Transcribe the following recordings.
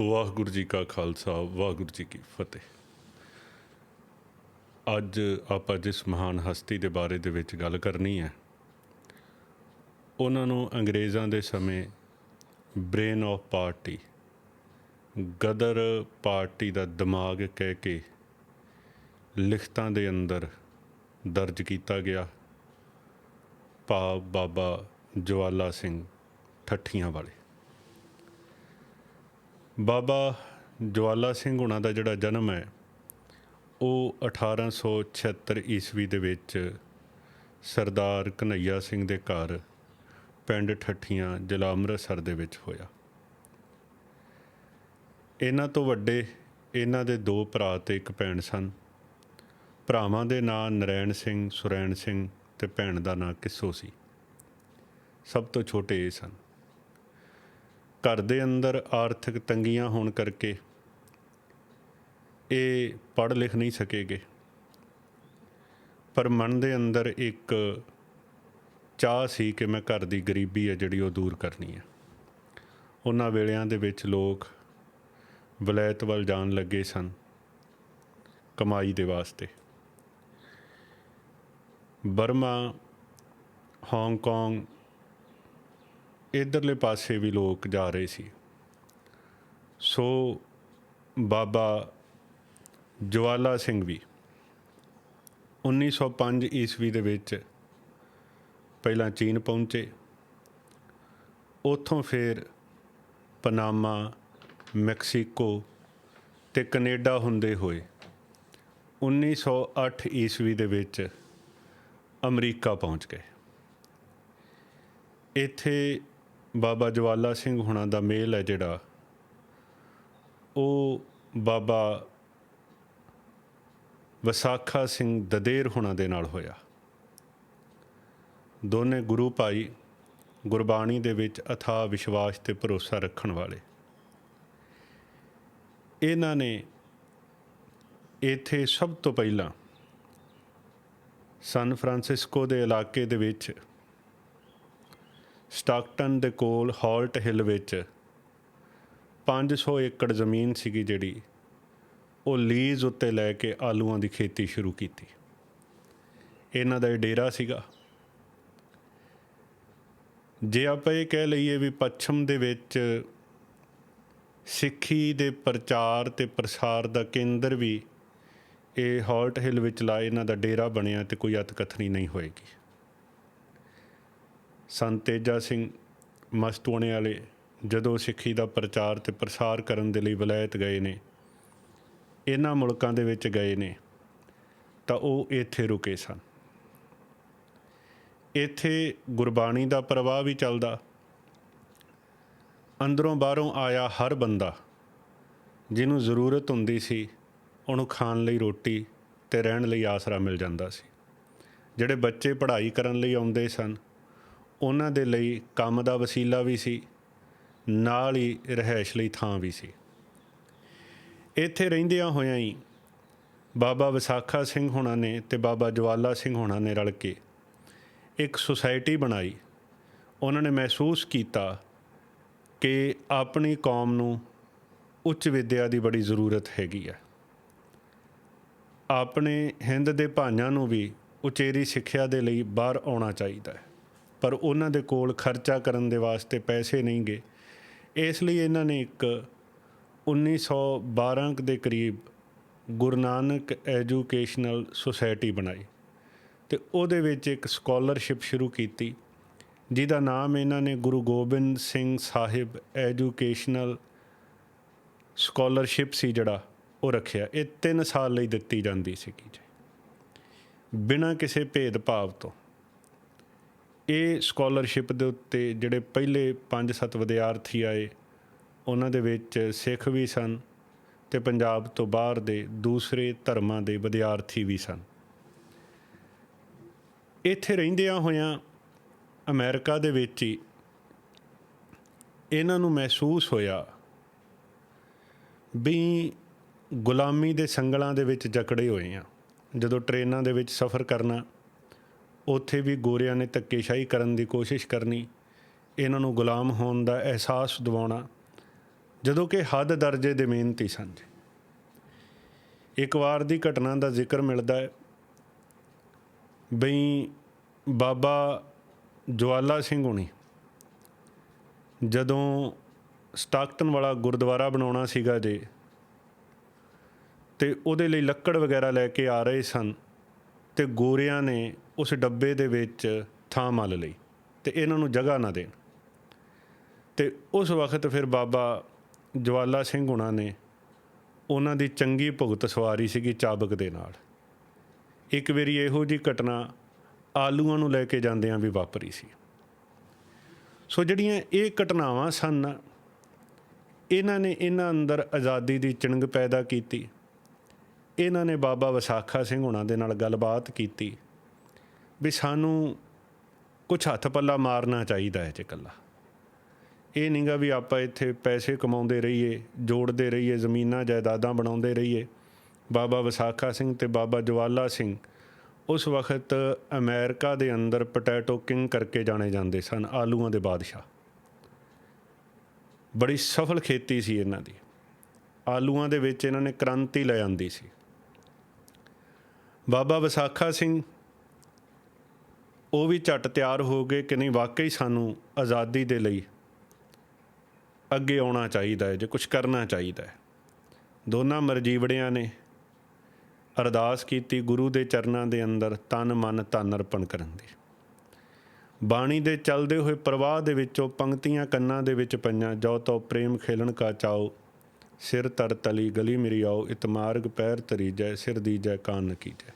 ਵਾਹਿਗੁਰੂ ਜੀ ਕਾ ਖਾਲਸਾ, ਵਾਹਿਗੁਰੂ ਜੀ ਕੀ ਫਤਿਹ। ਅੱਜ ਆਪਾਂ ਜਿਸ ਮਹਾਨ ਹਸਤੀ ਦੇ ਬਾਰੇ ਦੇ ਵਿੱਚ ਗੱਲ ਕਰਨੀ ਹੈ, ਉਹਨਾਂ ਨੂੰ ਅੰਗਰੇਜ਼ਾਂ ਦੇ ਸਮੇਂ brain of party, Ghadar party ਦਾ ਦਿਮਾਗ ਕਹਿ ਕੇ ਲਿਖਤਾਂ ਦੇ ਅੰਦਰ ਦਰਜ ਕੀਤਾ ਗਿਆ, ਭਾਵ ਬਾਬਾ ਜਵਾਲਾ ਸਿੰਘ ਠੱਠੀਆਂ ਵਾਲੇ। ਬਾਬਾ ਜਵਾਲਾ ਸਿੰਘ ਹੁਣਾਂ ਦਾ ਜਿਹੜਾ ਜਨਮ ਹੈ, ਉਹ 1876 ਈਸਵੀ ਦੇ ਵਿੱਚ ਸਰਦਾਰ ਕਨਈਆ ਸਿੰਘ ਦੇ ਘਰ ਪਿੰਡ ਠੱਠੀਆਂ, ਜ਼ਿਲ੍ਹਾ ਅੰਮ੍ਰਿਤਸਰ ਦੇ ਵਿੱਚ ਹੋਇਆ। ਇਹਨਾਂ ਤੋਂ ਵੱਡੇ ਇਹਨਾਂ ਦੇ ਦੋ ਭਰਾ ਤੇ ਇੱਕ ਭੈਣ ਸਨ। ਭਰਾਵਾਂ ਦੇ ਨਾਂ ਨਰੈਣ ਸਿੰਘ, ਸੁਰੈਣ ਸਿੰਘ ਤੇ ਭੈਣ ਦਾ ਨਾਂ ਕਿੱਸੋ ਸੀ। ਸਭ ਤੋਂ ਛੋਟੇ ਇਹ ਸਨ। ਘਰ ਦੇ ਅੰਦਰ ਆਰਥਿਕ ਤੰਗੀਆਂ ਹੋਣ ਕਰਕੇ ਇਹ ਪੜ੍ਹ ਲਿਖ ਨਹੀਂ ਸਕੇਗੇ। ਪਰ ਮਨ ਦੇ ਅੰਦਰ ਇੱਕ ਚਾਹ ਸੀ ਕਿ ਮੈਂ ਘਰ ਦੀ ਗਰੀਬੀ ਹੈ ਜਿਹੜੀ ਉਹ ਦੂਰ ਕਰਨੀ ਹੈ। ਉਹਨਾਂ ਵੇਲਿਆਂ ਦੇ ਵਿੱਚ ਲੋਕ ਵਲੈਤ ਵੱਲ ਜਾਣ ਲੱਗੇ ਸਨ ਕਮਾਈ ਦੇ ਵਾਸਤੇ। ਬਰਮਾ, ਹਾਂਗਕਾਂਗ ਇਧਰਲੇ ਪਾਸੇ ਵੀ ਲੋਕ ਜਾ ਰਹੇ ਸੀ। ਸੋ ਬਾਬਾ ਜਵਾਲਾ ਸਿੰਘ ਵੀ 1905 ਈਸਵੀ ਦੇ ਵਿੱਚ ਪਹਿਲਾਂ ਚੀਨ ਪਹੁੰਚੇ। ਉੱਥੋਂ ਫਿਰ ਪਨਾਮਾ, ਮੈਕਸੀਕੋ ਤੇ ਕੈਨੇਡਾ ਹੁੰਦੇ ਹੋਏ 1908 ਈਸਵੀ ਦੇ ਵਿੱਚ ਅਮਰੀਕਾ ਪਹੁੰਚ ਗਏ। ਇੱਥੇ ਬਾਬਾ ਜਵਾਲਾ ਸਿੰਘ ਹੁਣਾਂ ਦਾ ਮੇਲ ਹੈ ਜਿਹੜਾ। ਉਹ ਬਾਬਾ ਵਸਾਖਾ ਸਿੰਘ ਦਦੇਰ ਹੁਣਾਂ ਦੇ ਨਾਲ ਹੋਇਆ। ਦੋਨੇ ਗੁਰੂ ਭਾਈ ਗੁਰਬਾਣੀ ਦੇ ਵਿੱਚ ਅਥਾ ਵਿਸ਼ਵਾਸ ਤੇ ਭਰੋਸਾ ਰੱਖਣ ਵਾਲੇ। ਇਹਨਾਂ ਨੇ ਇੱਥੇ ਸਭ ਤੋਂ ਪਹਿਲਾਂ ਸਨ ਫਰਾਂਸਿਸਕੋ ਦੇ ਇਲਾਕੇ ਦੇ ਵਿੱਚ ਸਟਾਕਟਨ ਦੇ ਕੋਲ ਹਾਲਟ ਹਿੱਲ ਵਿੱਚ 500 ਏਕੜ ਜ਼ਮੀਨ ਸੀਗੀ ਜਿਹੜੀ, ਉਹ ਲੀਜ਼ ਉੱਤੇ ਲੈ ਕੇ ਆਲੂਆਂ ਦੀ ਖੇਤੀ ਸ਼ੁਰੂ ਕੀਤੀ। ਇਹਨਾਂ ਦਾ ਇਹ ਡੇਰਾ ਸੀਗਾ। ਜੇ ਆਪਾਂ ਇਹ ਕਹਿ ਲਈਏ ਵੀ ਪੱਛਮ ਦੇ ਵਿੱਚ ਸਿੱਖੀ ਦੇ ਪ੍ਰਚਾਰ ਤੇ ਪ੍ਰਸਾਰ ਦਾ ਕੇਂਦਰ ਵੀ ਇਹ ਹਾਲਟ ਹਿੱਲ ਵਿੱਚ ਲਾਏ ਇਹਨਾਂ ਦਾ ਡੇਰਾ ਬਣਿਆ ਤੇ ਕੋਈ ਅਤਕਥਨੀ ਨਹੀਂ ਹੋਏਗੀ। ਸੰਤ ਤੇਜਾ ਸਿੰਘ ਮਸਤੂਣੇ ਵਾਲੇ ਜਦੋਂ ਸਿੱਖੀ ਦਾ ਪ੍ਰਚਾਰ ਤੇ ਪ੍ਰਸਾਰ ਕਰਨ ਦੇ ਲਈ ਵਿਲਾਇਤ ਗਏ ਨੇ, ਇਹਨਾਂ ਮੁਲਕਾਂ ਦੇ ਵਿੱਚ ਗਏ ਨੇ, ਤਾਂ ਉਹ ਇੱਥੇ ਰੁਕੇ ਸਨ। ਇੱਥੇ ਗੁਰਬਾਣੀ ਦਾ ਪ੍ਰਵਾਹ ਵੀ ਚੱਲਦਾ। ਅੰਦਰੋਂ ਬਾਹਰੋਂ ਆਇਆ ਹਰ ਬੰਦਾ ਜਿਹਨੂੰ ਜ਼ਰੂਰਤ ਹੁੰਦੀ ਸੀ, ਉਹਨੂੰ ਖਾਣ ਲਈ ਰੋਟੀ ਤੇ ਰਹਿਣ ਲਈ ਆਸਰਾ ਮਿਲ ਜਾਂਦਾ ਸੀ। ਜਿਹੜੇ ਬੱਚੇ ਪੜ੍ਹਾਈ ਕਰਨ ਲਈ ਆਉਂਦੇ ਸਨ ਉਹਨਾਂ ਦੇ ਲਈ ਕੰਮ ਦਾ ਵਸੀਲਾ ਵੀ ਸੀ, ਨਾਲ ਹੀ ਰਹਿائش ਲਈ ਥਾਂ ਵੀ ਸੀ। ਇੱਥੇ ਰਹਿੰਦਿਆਂ ਹੋਇਆਂ ਹੀ ਬਾਬਾ ਵਿਸਾਖਾ ਸਿੰਘ ਹੋਣਾ ਨੇ ਤੇ ਬਾਬਾ ਜਵਾਲਾ ਸਿੰਘ ਹੋਣਾ ਨੇ ਰਲ ਕੇ ਇੱਕ ਸੁਸਾਇਟੀ ਬਣਾਈ। ਉਹਨਾਂ ਨੇ ਮਹਿਸੂਸ ਕੀਤਾ ਕਿ ਆਪਣੀ ਕੌਮ ਨੂੰ ਉੱਚ ਵਿਦਿਆ ਦੀ ਬੜੀ ਜ਼ਰੂਰਤ ਹੈਗੀ ਹੈ ਆਪਣੇ ਹਿੰਦ ਦੇ ਭਾਈਆਂ ਨੂੰ ਵੀ ਉਚੇਰੀ ਸਿੱਖਿਆ ਦੇ ਲਈ ਬਾਹਰ ਆਉਣਾ ਚਾਹੀਦਾ ਹੈ। ਪਰ ਉਹਨਾਂ ਦੇ ਕੋਲ ਖਰਚਾ ਕਰਨ ਦੇ ਵਾਸਤੇ ਪੈਸੇ ਨਹੀਂ ਗਏ। ਇਸ ਲਈ ਇਹਨਾਂ ਨੇ ਇੱਕ 1912 ਦੇ ਕਰੀਬ ਗੁਰੂ ਨਾਨਕ ਐਜੂਕੇਸ਼ਨਲ ਸੁਸਾਇਟੀ ਬਣਾਈ ਤੇ ਉਹਦੇ ਵਿੱਚ ਇੱਕ ਸਕਾਲਰਸ਼ਿਪ ਸ਼ੁਰੂ ਕੀਤੀ, ਜਿਹਦਾ ਨਾਮ ਇਹਨਾਂ ਨੇ ਗੁਰੂ ਗੋਬਿੰਦ ਸਿੰਘ ਸਾਹਿਬ ਐਜੂਕੇਸ਼ਨਲ ਸਕਾਲਰਸ਼ਿਪ ਸੀ ਜਿਹੜਾ ਉਹ ਰੱਖਿਆ। ਇਹ 3 ਸਾਲ ਲਈ ਦਿੱਤੀ ਜਾਂਦੀ ਸੀਗੀ ਜੀ। ਬਿਨਾਂ ਕਿਸੇ ਭੇਦਭਾਵ ਤੋਂ। ਇਹ ਸਕਾਲਰਸ਼ਿਪ ਦੇ ਉੱਤੇ ਜਿਹੜੇ ਪਹਿਲੇ 5-7 ਵਿਦਿਆਰਥੀ ਆਏ, ਉਹਨਾਂ ਦੇ ਵਿੱਚ ਸਿੱਖ ਵੀ ਸਨ ਤੇ ਪੰਜਾਬ ਤੋਂ ਬਾਹਰ ਦੇ ਦੂਸਰੇ ਧਰਮਾਂ ਦੇ ਵਿਦਿਆਰਥੀ ਵੀ ਸਨ। ਇੱਥੇ ਰਹਿੰਦਿਆਂ ਹੋਇਆਂ ਅਮਰੀਕਾ ਦੇ ਵਿੱਚ ਹੀ ਇਹਨਾਂ ਨੂੰ ਮਹਿਸੂਸ ਹੋਇਆ ਵੀ ਗੁਲਾਮੀ ਦੇ ਸੰਗਲਾਂ ਦੇ ਵਿੱਚ ਜਕੜੇ ਹੋਏ ਆ। ਜਦੋਂ ਟ੍ਰੇਨਾਂ ਦੇ ਵਿੱਚ ਸਫ਼ਰ ਕਰਨਾ ਉੱਥੇ ਵੀ ਗੋਰਿਆਂ ਨੇ ਧੱਕੇਸ਼ਾਹੀ ਕਰਨ ਦੀ ਕੋਸ਼ਿਸ਼ ਕਰਨੀ, ਇਹਨਾਂ ਨੂੰ ਗੁਲਾਮ ਹੋਣ ਦਾ ਅਹਿਸਾਸ ਦਿਵਾਉਣਾ, ਜਦੋਂ ਕਿ ਹੱਦ ਦਰਜੇ ਦੇ ਮਿਹਨਤੀ ਸਨ ਜੀ। ਇੱਕ ਵਾਰ ਦੀ ਘਟਨਾ ਦਾ ਜ਼ਿਕਰ ਮਿਲਦਾ ਹੈ। ਬਈ ਬਾਬਾ ਜਵਾਲਾ ਸਿੰਘ ਹੁਣੀ, ਜਦੋਂ ਸਟਾਕਟਨ ਵਾਲਾ ਗੁਰਦੁਆਰਾ ਬਣਾਉਣਾ ਸੀਗਾ ਜੇ, ਤੇ ਉਹਦੇ ਲਈ ਲੱਕੜ ਵਗੈਰਾ ਲੈ ਕੇ ਆ ਰਹੇ ਸਨ। ਤੇ ਗੋਰਿਆਂ ਨੇ ਉਸ ਡੱਬੇ ਦੇ ਵਿੱਚ ਥਾਂ ਮੱਲ ਲਈ ਤੇ ਇਹਨਾਂ ਨੂੰ ਜਗ੍ਹਾ ਨਾ ਦੇਣ। ਤੇ ਉਸ ਵਕਤ ਫਿਰ ਬਾਬਾ ਜਵਾਲਾ ਸਿੰਘ ਹੁਣਾਂ ਨੇ ਉਹਨਾਂ ਦੀ ਚੰਗੀ ਭੁਗਤ ਸਵਾਰੀ ਸੀਗੀ ਚਾਬਕ ਦੇ ਨਾਲ। ਇੱਕ ਵਾਰੀ ਇਹੋ ਜੀ ਘਟਨਾ ਆਲੂਆਂ ਨੂੰ ਲੈ ਕੇ ਜਾਂਦਿਆਂ ਵੀ ਵਾਪਰੀ ਸੀ। ਸੋ ਜਿਹੜੀਆਂ ਇਹ ਘਟਨਾਵਾਂ ਸਨ, ਇਹਨਾਂ ਨੇ ਇਹਨਾਂ ਅੰਦਰ ਆਜ਼ਾਦੀ ਦੀ ਚਿੰਗ ਪੈਦਾ ਕੀਤੀ। ਇਹਨਾਂ ਨੇ ਬਾਬਾ ਵਿਸਾਖਾ ਸਿੰਘ ਹੁਣਾਂ ਦੇ ਨਾਲ ਗੱਲਬਾਤ ਕੀਤੀ ਵੀ ਸਾਨੂੰ ਕੁਝ ਹੱਥ ਪੱਲਾ ਮਾਰਨਾ ਚਾਹੀਦਾ ਹੈ ਜੇ ਇਕੱਲਾ। ਇਹ ਨਹੀਂਗਾ ਵੀ ਆਪਾਂ ਇੱਥੇ ਪੈਸੇ ਕਮਾਉਂਦੇ ਰਹੀਏ, ਜੋੜਦੇ ਰਹੀਏ, ਜ਼ਮੀਨਾਂ, ਜਾਇਦਾਦਾਂ ਬਣਾਉਂਦੇ ਰਹੀਏ। ਬਾਬਾ ਵਿਸਾਖਾ ਸਿੰਘ ਤੇ ਬਾਬਾ ਜਵਾਲਾ ਸਿੰਘ ਉਸ ਵਕਤ ਅਮਰੀਕਾ ਦੇ ਅੰਦਰ ਪੋਟੈਟੋ ਕਿੰਗ ਕਰਕੇ ਜਾਣੇ ਜਾਂਦੇ ਸਨ, ਆਲੂਆਂ ਦੇ ਬਾਦਸ਼ਾਹ। ਬੜੀ ਸਫਲ ਖੇਤੀ ਸੀ ਇਹਨਾਂ ਦੀ। ਆਲੂਆਂ ਦੇ ਵਿੱਚ ਇਹਨਾਂ ਨੇ ਕ੍ਰਾਂਤੀ ਲੈ ਆਂਦੀ ਸੀ। ਬਾਬਾ ਵਿਸਾਖਾ ਸਿੰਘ, ਉਹ ਵੀ ਝਟ ਤਿਆਰ ਹੋ ਗਏ ਕਿ ਨਹੀਂ, ਵਾਕਈ ਸਾਨੂੰ ਆਜ਼ਾਦੀ ਦੇ ਲਈ ਅੱਗੇ ਆਉਣਾ ਚਾਹੀਦਾ ਹੈ, ਜੇ ਕੁਝ ਕਰਨਾ ਚਾਹੀਦਾ ਹੈ। ਦੋਨਾਂ ਮਰਜੀਵੜਿਆਂ ਨੇ ਅਰਦਾਸ ਕੀਤੀ ਗੁਰੂ ਦੇ ਚਰਨਾਂ ਦੇ ਅੰਦਰ ਤਨ ਮਨ ਧਨ ਅਰਪਣ ਕਰਨ ਦੀ। ਬਾਣੀ ਦੇ ਚੱਲਦੇ ਹੋਏ ਪ੍ਰਵਾਹ ਦੇ ਵਿੱਚੋਂ ਪੰਕਤੀਆਂ ਕੰਨਾਂ ਦੇ ਵਿੱਚ ਪਈਆਂ ਜੋ ਤੋ ਪ੍ਰੇਮ ਖੇਲਣ ਕਾ ਚਾਓ ਸਿਰ ਤਰ ਤਲੀ ਗਲੀ ਮੇਰੀ ਆਓ ਇਤਮਾਰਗ ਪੈਰ ਤਰੀ ਜੈ ਸਿਰ ਦੀ ਜੈ ਕਾਨ ਕੀ ਜੈ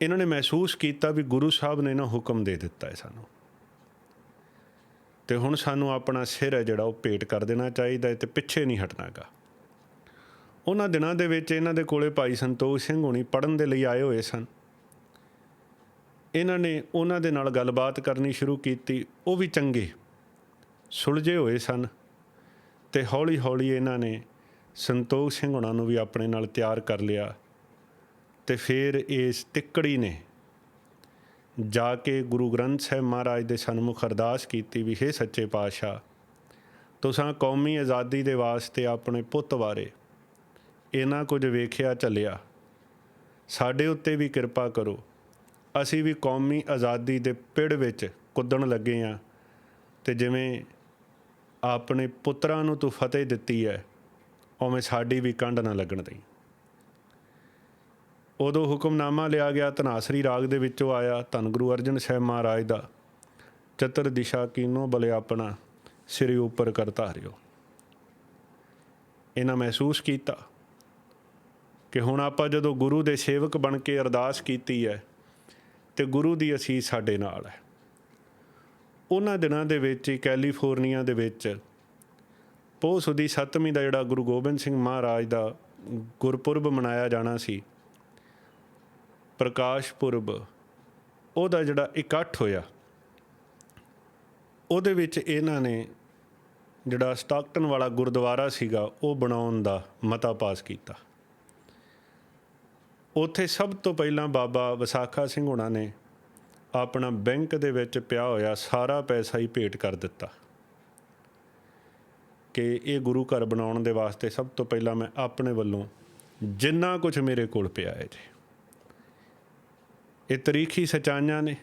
ਇਹਨਾਂ ਨੇ ਮਹਿਸੂਸ ਕੀਤਾ ਵੀ ਗੁਰੂ ਸਾਹਿਬ ਨੇ ਨਾ ਹੁਕਮ ਦੇ ਦਿੱਤਾ ਹੈ ਸਾਨੂੰ। ਤੇ ਹੁਣ ਸਾਨੂੰ ਆਪਣਾ ਸਿਰ ਹੈ ਜਿਹੜਾ ਉਹ ਭੇਟ ਕਰ ਦੇਣਾ ਚਾਹੀਦਾ ਹੈ ਤੇ ਪਿੱਛੇ ਨਹੀਂ ਹਟਣਾਗਾ ਉਹਨਾਂ ਦਿਨਾਂ ਦੇ ਵਿੱਚ ਇਹਨਾਂ ਦੇ ਕੋਲੇ ਭਾਈ ਸੰਤੋਖ ਸਿੰਘ ਹੋਣੀ ਪੜਨ ਦੇ ਲਈ ਆਏ ਹੋਏ ਸਨ। ਇਹਨਾਂ ਨੇ ਉਹਨਾਂ ਦੇ ਨਾਲ ਗੱਲਬਾਤ ਕਰਨੀ ਸ਼ੁਰੂ ਕੀਤੀ, ਉਹ ਵੀ ਚੰਗੇ, ਸੁਲਝੇ ਹੋਏ ਸਨ। ਤੇ ਹੌਲੀ ਹੌਲੀ ਇਹਨਾਂ ਨੇ ਸੰਤੋਖ ਸਿੰਘ ਹੋਣਾ ਨੂੰ ਵੀ ਆਪਣੇ ਨਾਲ ਤਿਆਰ ਕਰ ਲਿਆ ਤੇ ਫਿਰ ਇਸ ਤਿੱਕੜੀ ਨੇ ਜਾ ਕੇ ਗੁਰੂ ਗ੍ਰੰਥ ਸਾਹਿਬ ਮਹਾਰਾਜ ਦੇ ਸਨਮੁਖ ਅਰਦਾਸ ਕੀਤੀ ਵੀ ਹੈ ਸੱਚੇ ਪਾਤਸ਼ਾਹ, ਤੁਸਾਂ ਕੌਮੀ ਆਜ਼ਾਦੀ ਦੇ ਵਾਸਤੇ ਆਪਣੇ ਪੁੱਤ ਬਾਰੇ ਇਹਨਾਂ ਕੁਝ ਵੇਖਿਆ ਚੱਲਿਆ ਸਾਡੇ ਉੱਤੇ ਵੀ ਕਿਰਪਾ ਕਰੋ। ਅਸੀਂ ਵੀ ਕੌਮੀ ਆਜ਼ਾਦੀ ਦੇ ਪਿੜ ਵਿੱਚ ਕੁੱਦਣ ਲੱਗੇ ਆ ਤੇ ਜਿਵੇਂ ਆਪਣੇ ਪੁੱਤਰਾਂ ਨੂੰ ਤੂੰ ਫਤਿਹ ਦਿੱਤੀ ਹੈ ਉਵੇਂ ਸਾਡੀ ਵੀ ਕੰਡ ਨਾ ਲੱਗਣ ਦੇਈ। ਉਦੋਂ ਹੁਕਮਨਾਮਾ ਲਿਆ ਗਿਆ ਤਨਾਸਰੀ ਰਾਗ ਦੇ ਵਿੱਚੋਂ ਆਇਆ, ਧੰਨ ਗੁਰੂ ਅਰਜਨ ਸਾਹਿਬ ਮਹਾਰਾਜ ਦਾ, ਚਤਰ ਦਿਸ਼ਾ ਕੀਨੋ ਬਲੇ ਆਪਣਾ, ਸਿਰ ਉੱਪਰ ਕਰਤਾ ਹਰਿਓ। ਇਹਨਾਂ ਮਹਿਸੂਸ ਕੀਤਾ ਕਿ ਹੁਣ ਆਪਾਂ ਜਦੋਂ ਗੁਰੂ ਦੇ ਸੇਵਕ ਬਣ ਕੇ ਅਰਦਾਸ ਕੀਤੀ ਹੈ ਤੇ ਗੁਰੂ ਦੀ ਅਸੀਸ ਸਾਡੇ ਨਾਲ ਹੈ ਉਹਨਾਂ ਦਿਨਾਂ ਦੇ ਵਿੱਚ ਹੀ, ਕੈਲੀਫੋਰਨੀਆ ਦੇ ਵਿੱਚ। ਪੋਹ ਦੀ ਸੱਤਵੀਂ ਦਾ ਜਿਹੜਾ ਗੁਰੂ ਗੋਬਿੰਦ ਸਿੰਘ ਮਹਾਰਾਜ ਦਾ ਗੁਰਪੁਰਬ ਮਨਾਇਆ ਜਾਣਾ ਸੀ, ਪ੍ਰਕਾਸ਼ ਪੁਰਬ, ਉਹਦਾ ਜਿਹੜਾ ਇਕੱਠ ਹੋਇਆ। ਉਹਦੇ ਵਿੱਚ ਇਹਨਾਂ ਨੇ ਜਿਹੜਾ ਸਟਾਕਟਨ ਵਾਲਾ ਗੁਰਦੁਆਰਾ ਸੀਗਾ, ਉਹ ਬਣਾਉਣ ਦਾ ਮਤਾ ਪਾਸ ਕੀਤਾ। ਉੱਥੇ ਸਭ ਤੋਂ ਪਹਿਲਾਂ ਬਾਬਾ ਵਿਸਾਖਾ ਸਿੰਘ ਹੁਣਾਂ ਨੇ ਆਪਣਾ ਬੈਂਕ ਦੇ ਵਿੱਚ ਪਿਆ ਹੋਇਆ ਸਾਰਾ ਪੈਸਾ ਹੀ ਭੇਟ ਕਰ ਦਿੱਤਾ। ਕਿ ਇਹ ਗੁਰੂ ਘਰ ਬਣਾਉਣ ਦੇ ਵਾਸਤੇ ਸਭ ਤੋਂ ਪਹਿਲਾਂ ਮੈਂ ਆਪਣੇ ਵੱਲੋਂ ਜਿੰਨਾ ਕੁਝ ਮੇਰੇ ਕੋਲ ਪਿਆ ਹੈ ਜੀ। ਇਹ ਤਰੀਖੀ ਸਚਾਈਆਂ ਨੇ।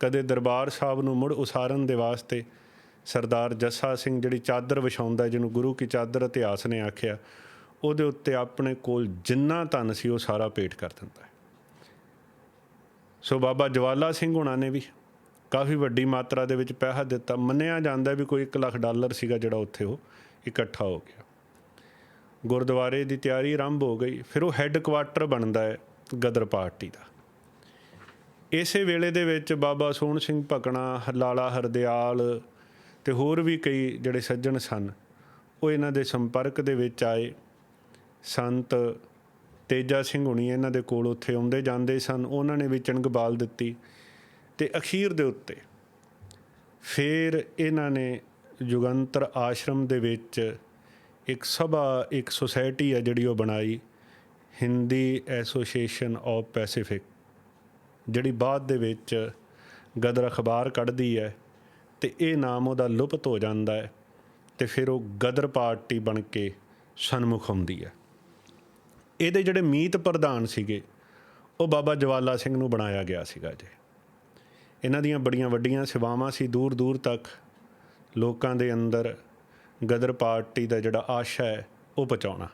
ਕਦੇ ਦਰਬਾਰ ਸਾਹਿਬ ਨੂੰ ਮੁੜ ਉਸਾਰਨ ਦੇ ਵਾਸਤੇ ਸਰਦਾਰ ਜੱਸਾ ਸਿੰਘ ਜਿਹੜੀ ਚਾਦਰ ਵਿਛਾਉਂਦਾ, ਜਿਹਨੂੰ ਗੁਰੂ ਕੀ ਚਾਦਰ ਇਤਿਹਾਸ ਨੇ ਆਖਿਆ, ਉਹਦੇ ਉੱਤੇ ਆਪਣੇ ਕੋਲ ਜਿੰਨਾ ਧਨ ਸੀ ਉਹ ਸਾਰਾ ਭੇਟ ਕਰ ਦਿੰਦਾ ਹੈ। ਸੋ ਬਾਬਾ ਜਵਾਲਾ ਸਿੰਘ ਹੁਣਾਂ ਨੇ ਵੀ ਕਾਫੀ ਵੱਡੀ ਮਾਤਰਾ ਦੇ ਵਿੱਚ ਪੈਸਾ ਦਿੱਤਾ। ਮੰਨਿਆ ਜਾਂਦਾ ਵੀ ਕੋਈ 1 ਲੱਖ ਡਾਲਰ ਸੀਗਾ ਜਿਹੜਾ ਉੱਥੇ ਉਹ ਇਕੱਠਾ ਹੋ ਗਿਆ। ਗੁਰਦੁਆਰੇ ਦੀ ਤਿਆਰੀ ਆਰੰਭ ਹੋ ਗਈ, ਫਿਰ ਉਹ ਹੈੱਡ ਕੁਆਟਰ ਬਣਦਾ ਹੈ ਗਦਰ ਪਾਰਟੀ ਦਾ। ਇਸੇ ਵੇਲੇ ਦੇ ਵਿੱਚ ਬਾਬਾ ਸੋਹਣ ਸਿੰਘ ਭਕਣਾ, ਲਾਲਾ ਹਰਦਿਆਲ ਤੇ ਹੋਰ ਵੀ ਕਈ ਜਿਹੜੇ ਸੱਜਣ ਸਨ, ਉਹ ਇਹਨਾਂ ਦੇ ਸੰਪਰਕ ਦੇ ਵਿੱਚ ਆਏ। ਸੰਤ ਤੇਜਾ ਸਿੰਘ ਹੁਣੀ ਇਹਨਾਂ ਦੇ ਕੋਲ ਉੱਥੇ ਆਉਂਦੇ ਜਾਂਦੇ ਸਨ, ਉਹਨਾਂ ਨੇ ਵੀ ਚਣਗ ਬਾਲ ਦਿੱਤੀ ਤੇ ਅਖੀਰ ਦੇ ਉੱਤੇ ਫਿਰ ਇਹਨਾਂ ਨੇ ਯੁਗੰਤਰ ਆਸ਼ਰਮ ਦੇ ਵਿੱਚ ਇੱਕ ਸਭਾ, ਇੱਕ ਸੁਸਾਇਟੀ ਹੈ ਜਿਹੜੀ ਉਹ ਬਣਾਈ ਹਿੰਦੀ ਐਸੋਸੀਏਸ਼ਨ ਆਫ ਪੈਸੀਫਿਕ ਜਿਹੜੀ ਬਾਅਦ ਦੇ ਵਿੱਚ ਗਦਰ ਅਖਬਾਰ ਕੱਢਦੀ ਹੈ ਤੇ ਇਹ ਨਾਮ ਉਹਦਾ ਲੁਪਤ ਹੋ ਜਾਂਦਾ ਹੈ ਤੇ ਫਿਰ ਉਹ ਗਦਰ ਪਾਰਟੀ ਬਣ ਕੇ ਸਨਮੁਖ ਹੁੰਦੀ ਹੈ। ਇਹਦੇ ਜਿਹੜੇ ਮੀਤ ਪ੍ਰਧਾਨ ਸੀਗੇ, ਉਹ ਬਾਬਾ ਜਵਾਲਾ ਸਿੰਘ ਨੂੰ ਬਣਾਇਆ ਗਿਆ ਸੀਗਾ ਜੀ। ਇਹਨਾਂ ਦੀਆਂ ਬੜੀਆਂ ਵੱਡੀਆਂ ਸੇਵਾਵਾਂ ਸੀ। ਦੂਰ ਦੂਰ ਤੱਕ ਲੋਕਾਂ ਦੇ ਅੰਦਰ ਗਦਰ ਪਾਰਟੀ ਦਾ ਜਿਹੜਾ ਆਸ਼ਾ ਹੈ, ਉਹ ਪਹੁੰਚਾਉਣਾ।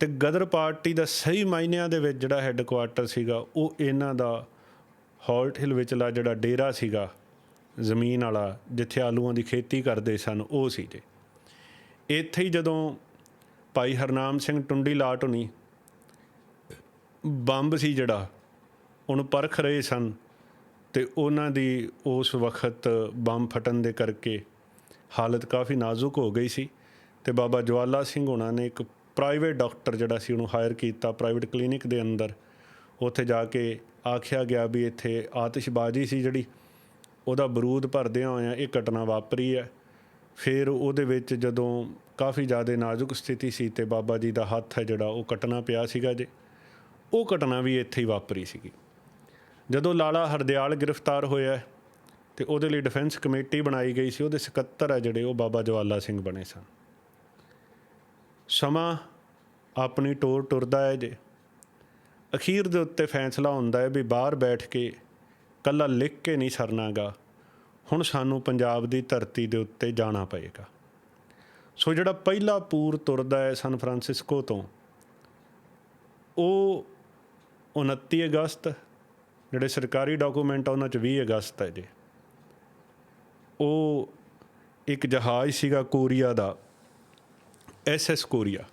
ਤੇ ਗਦਰ ਪਾਰਟੀ ਦਾ ਸਹੀ ਮਾਇਨਿਆਂ ਦੇ ਵਿੱਚ ਜਿਹੜਾ ਹੈੱਡਕੁਆਰਟਰ ਸੀਗਾ, ਉਹ ਇਹਨਾਂ ਦਾ ਹਾਲਟ ਹਿਲ ਵਿਚਲਾ ਜਿਹੜਾ ਡੇਰਾ ਸੀਗਾ, ਜ਼ਮੀਨ ਵਾਲਾ, ਜਿੱਥੇ ਆਲੂਆਂ ਦੀ ਖੇਤੀ ਕਰਦੇ ਸਨ, ਉਹ ਸੀ ਜੇ। ਇੱਥੇ ਹੀ ਜਦੋਂ ਭਾਈ ਹਰਨਾਮ ਸਿੰਘ ਟੁੰਡੀ ਲਾਟ ਹੁਣੀ। ਬੰਬ ਸੀ ਜਿਹੜਾ, ਉਹਨੂੰ ਪਰਖ ਰਹੇ ਸਨ ਤੇ ਉਹਨਾਂ ਦੀ ਉਸ ਵਕਤ ਬੰਬ ਫਟਣ ਦੇ ਕਰਕੇ ਹਾਲਤ ਕਾਫੀ ਨਾਜ਼ੁਕ ਹੋ ਗਈ ਸੀ ਤੇ ਬਾਬਾ ਜਵਾਲਾ ਸਿੰਘ ਹੋਣਾ ਨੇ ਇੱਕ ਪ੍ਰਾਈਵੇਟ ਡਾਕਟਰ ਜਿਹੜਾ ਸੀ ਉਹਨੂੰ ਹਾਇਰ ਕੀਤਾ ਪ੍ਰਾਈਵੇਟ ਕਲੀਨਿਕ ਦੇ ਅੰਦਰ। ਉੱਥੇ ਜਾ ਕੇ ਆਖਿਆ ਗਿਆ ਵੀ ਇੱਥੇ ਆਤਿਸ਼ਬਾਜ਼ੀ ਸੀ ਜਿਹੜੀ, ਉਹਦਾ ਬਰੂਦ ਭਰਦਿਆਂ ਹੋਇਆਂ ਇਹ ਘਟਨਾ ਵਾਪਰੀ ਹੈ। ਫਿਰ ਉਹਦੇ ਵਿੱਚ ਜਦੋਂ ਕਾਫੀ ਜ਼ਿਆਦਾ ਨਾਜ਼ੁਕ ਸਥਿਤੀ ਸੀ ਤੇ ਬਾਬਾ ਜੀ ਦਾ ਹੱਥ ਹੈ ਜਿਹੜਾ ਉਹ ਕੱਟਣਾ ਪਿਆ ਸੀਗਾ ਜੇ। ਉਹ ਘਟਨਾ ਵੀ ਇੱਥੇ ਹੀ ਵਾਪਰੀ ਸੀਗੀ। ਜਦੋਂ ਲਾਲਾ ਹਰਦਿਆਲ ਗ੍ਰਿਫਤਾਰ ਹੋਇਆ ਤੇ ਉਹਦੇ ਲਈ ਡਿਫੈਂਸ ਕਮੇਟੀ ਬਣਾਈ ਗਈ ਸੀ, ਉਹਦੇ ਸਕੱਤਰ ਹੈ ਜਿਹੜੇ ਉਹ ਬਾਬਾ ਜਵਾਲਾ ਸਿੰਘ ਬਣੇ ਸਨ। ਸਮਾਂ ਆਪਣੀ ਟੋਰ ਟੁਰਦਾ ਹੈ ਜੇ। ਅਖੀਰ ਦੇ ਉੱਤੇ ਫੈਸਲਾ ਹੁੰਦਾ ਹੈ ਵੀ ਬਾਹਰ ਬੈਠ ਕੇ ਕੱਲਾ ਲਿਖ ਕੇ ਨਹੀਂ ਸਰਨਾਗਾ। ਹੁਣ ਸਾਨੂੰ ਪੰਜਾਬ ਦੀ ਧਰਤੀ ਦੇ ਉੱਤੇ ਜਾਣਾ ਪਏਗਾ। ਸੋ ਜਿਹੜਾ ਪਹਿਲਾ ਪੂਰ ਤੁਰਦਾ ਹੈ ਸਨ ਫਰਾਂਸਿਸਕੋ ਤੋਂ, ਉਹ 29 ਅਗਸਤ, ਜਿਹੜੇ ਸਰਕਾਰੀ ਡਾਕੂਮੈਂਟ ਆ ਉਹਨਾਂ 'ਚ 20 ਅਗਸਤ ਹੈ ਜੀ। ਉਹ ਇੱਕ ਜਹਾਜ਼ ਸੀਗਾ ਕੋਰੀਆ ਦਾ ਐਸਐਸ ਕੋਰੀਆ,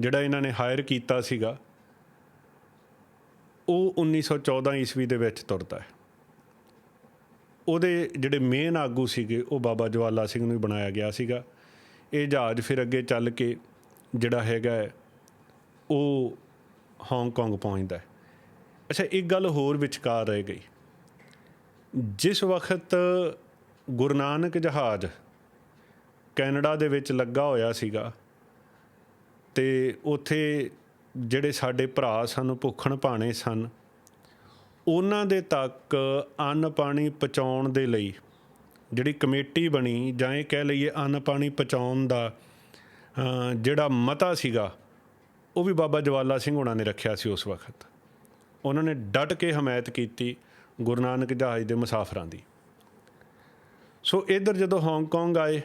ਜਿਹੜਾ ਇਹਨਾਂ ਨੇ ਹਾਇਰ ਕੀਤਾ ਸੀਗਾ, ਉਹ 1914 ਈਸਵੀ ਦੇ ਵਿੱਚ ਤੁਰਦਾ ਹੈ। ਉਹਦੇ ਜਿਹੜੇ ਮੇਨ ਆਗੂ ਸੀਗੇ, ਉਹ ਬਾਬਾ ਜਵਾਲਾ ਸਿੰਘ ਨੂੰ ਹੀ ਬਣਾਇਆ ਗਿਆ ਸੀਗਾ। ਇਹ ਜਹਾਜ਼ ਫਿਰ ਅੱਗੇ ਚੱਲ ਕੇ ਜਿਹੜਾ ਹੈਗਾ ਉਹ ਹਾਂਗਕਾਂਗ ਪਹੁੰਚਦਾ ਹੈ। ਅੱਛਾ, ਇੱਕ ਗੱਲ ਹੋਰ ਵਿਚਕਾਰ ਰਹਿ ਗਈ। ਜਿਸ ਵਕਤ ਗੁਰੂ ਨਾਨਕ ਜਹਾਜ਼ ਕੈਨੇਡਾ ਦੇ ਵਿੱਚ ਲੱਗਾ ਹੋਇਆ ਸੀਗਾ ਤੇ ਉੱਥੇ ਜਿਹੜੇ ਸਾਡੇ ਭਰਾ ਸਨ, ਭੁੱਖਣ ਭਾਣੇ ਸਨ, ਉਹਨਾਂ ਦੇ ਤੱਕ ਅੰਨ ਪਾਣੀ ਪਹੁੰਚਾਉਣ ਦੇ ਲਈ ਜਿਹੜੀ ਕਮੇਟੀ ਬਣੀ ਜਾਂ ਇਹ ਕਹਿ ਲਈਏ ਅੰਨ ਪਾਣੀ ਪਹੁੰਚਾਉਣ ਦਾ ਜਿਹੜਾ ਮਤਾ ਸੀਗਾ, ਉਹ ਵੀ ਬਾਬਾ ਜਵਾਲਾ ਸਿੰਘ ਹੋਣਾ ਨੇ ਰੱਖਿਆ ਸੀ ਉਸ ਵਕਤ। ਉਹਨਾਂ ਨੇ ਡਟ ਕੇ ਹਮਾਇਤ ਕੀਤੀ ਗੁਰੂ ਨਾਨਕ ਜਹਾਜ਼ ਦੇ ਮੁਸਾਫਰਾਂ ਦੀ। ਸੋ ਇੱਧਰ ਜਦੋਂ ਹਾਂਗਕਾਂਗ ਆਏ,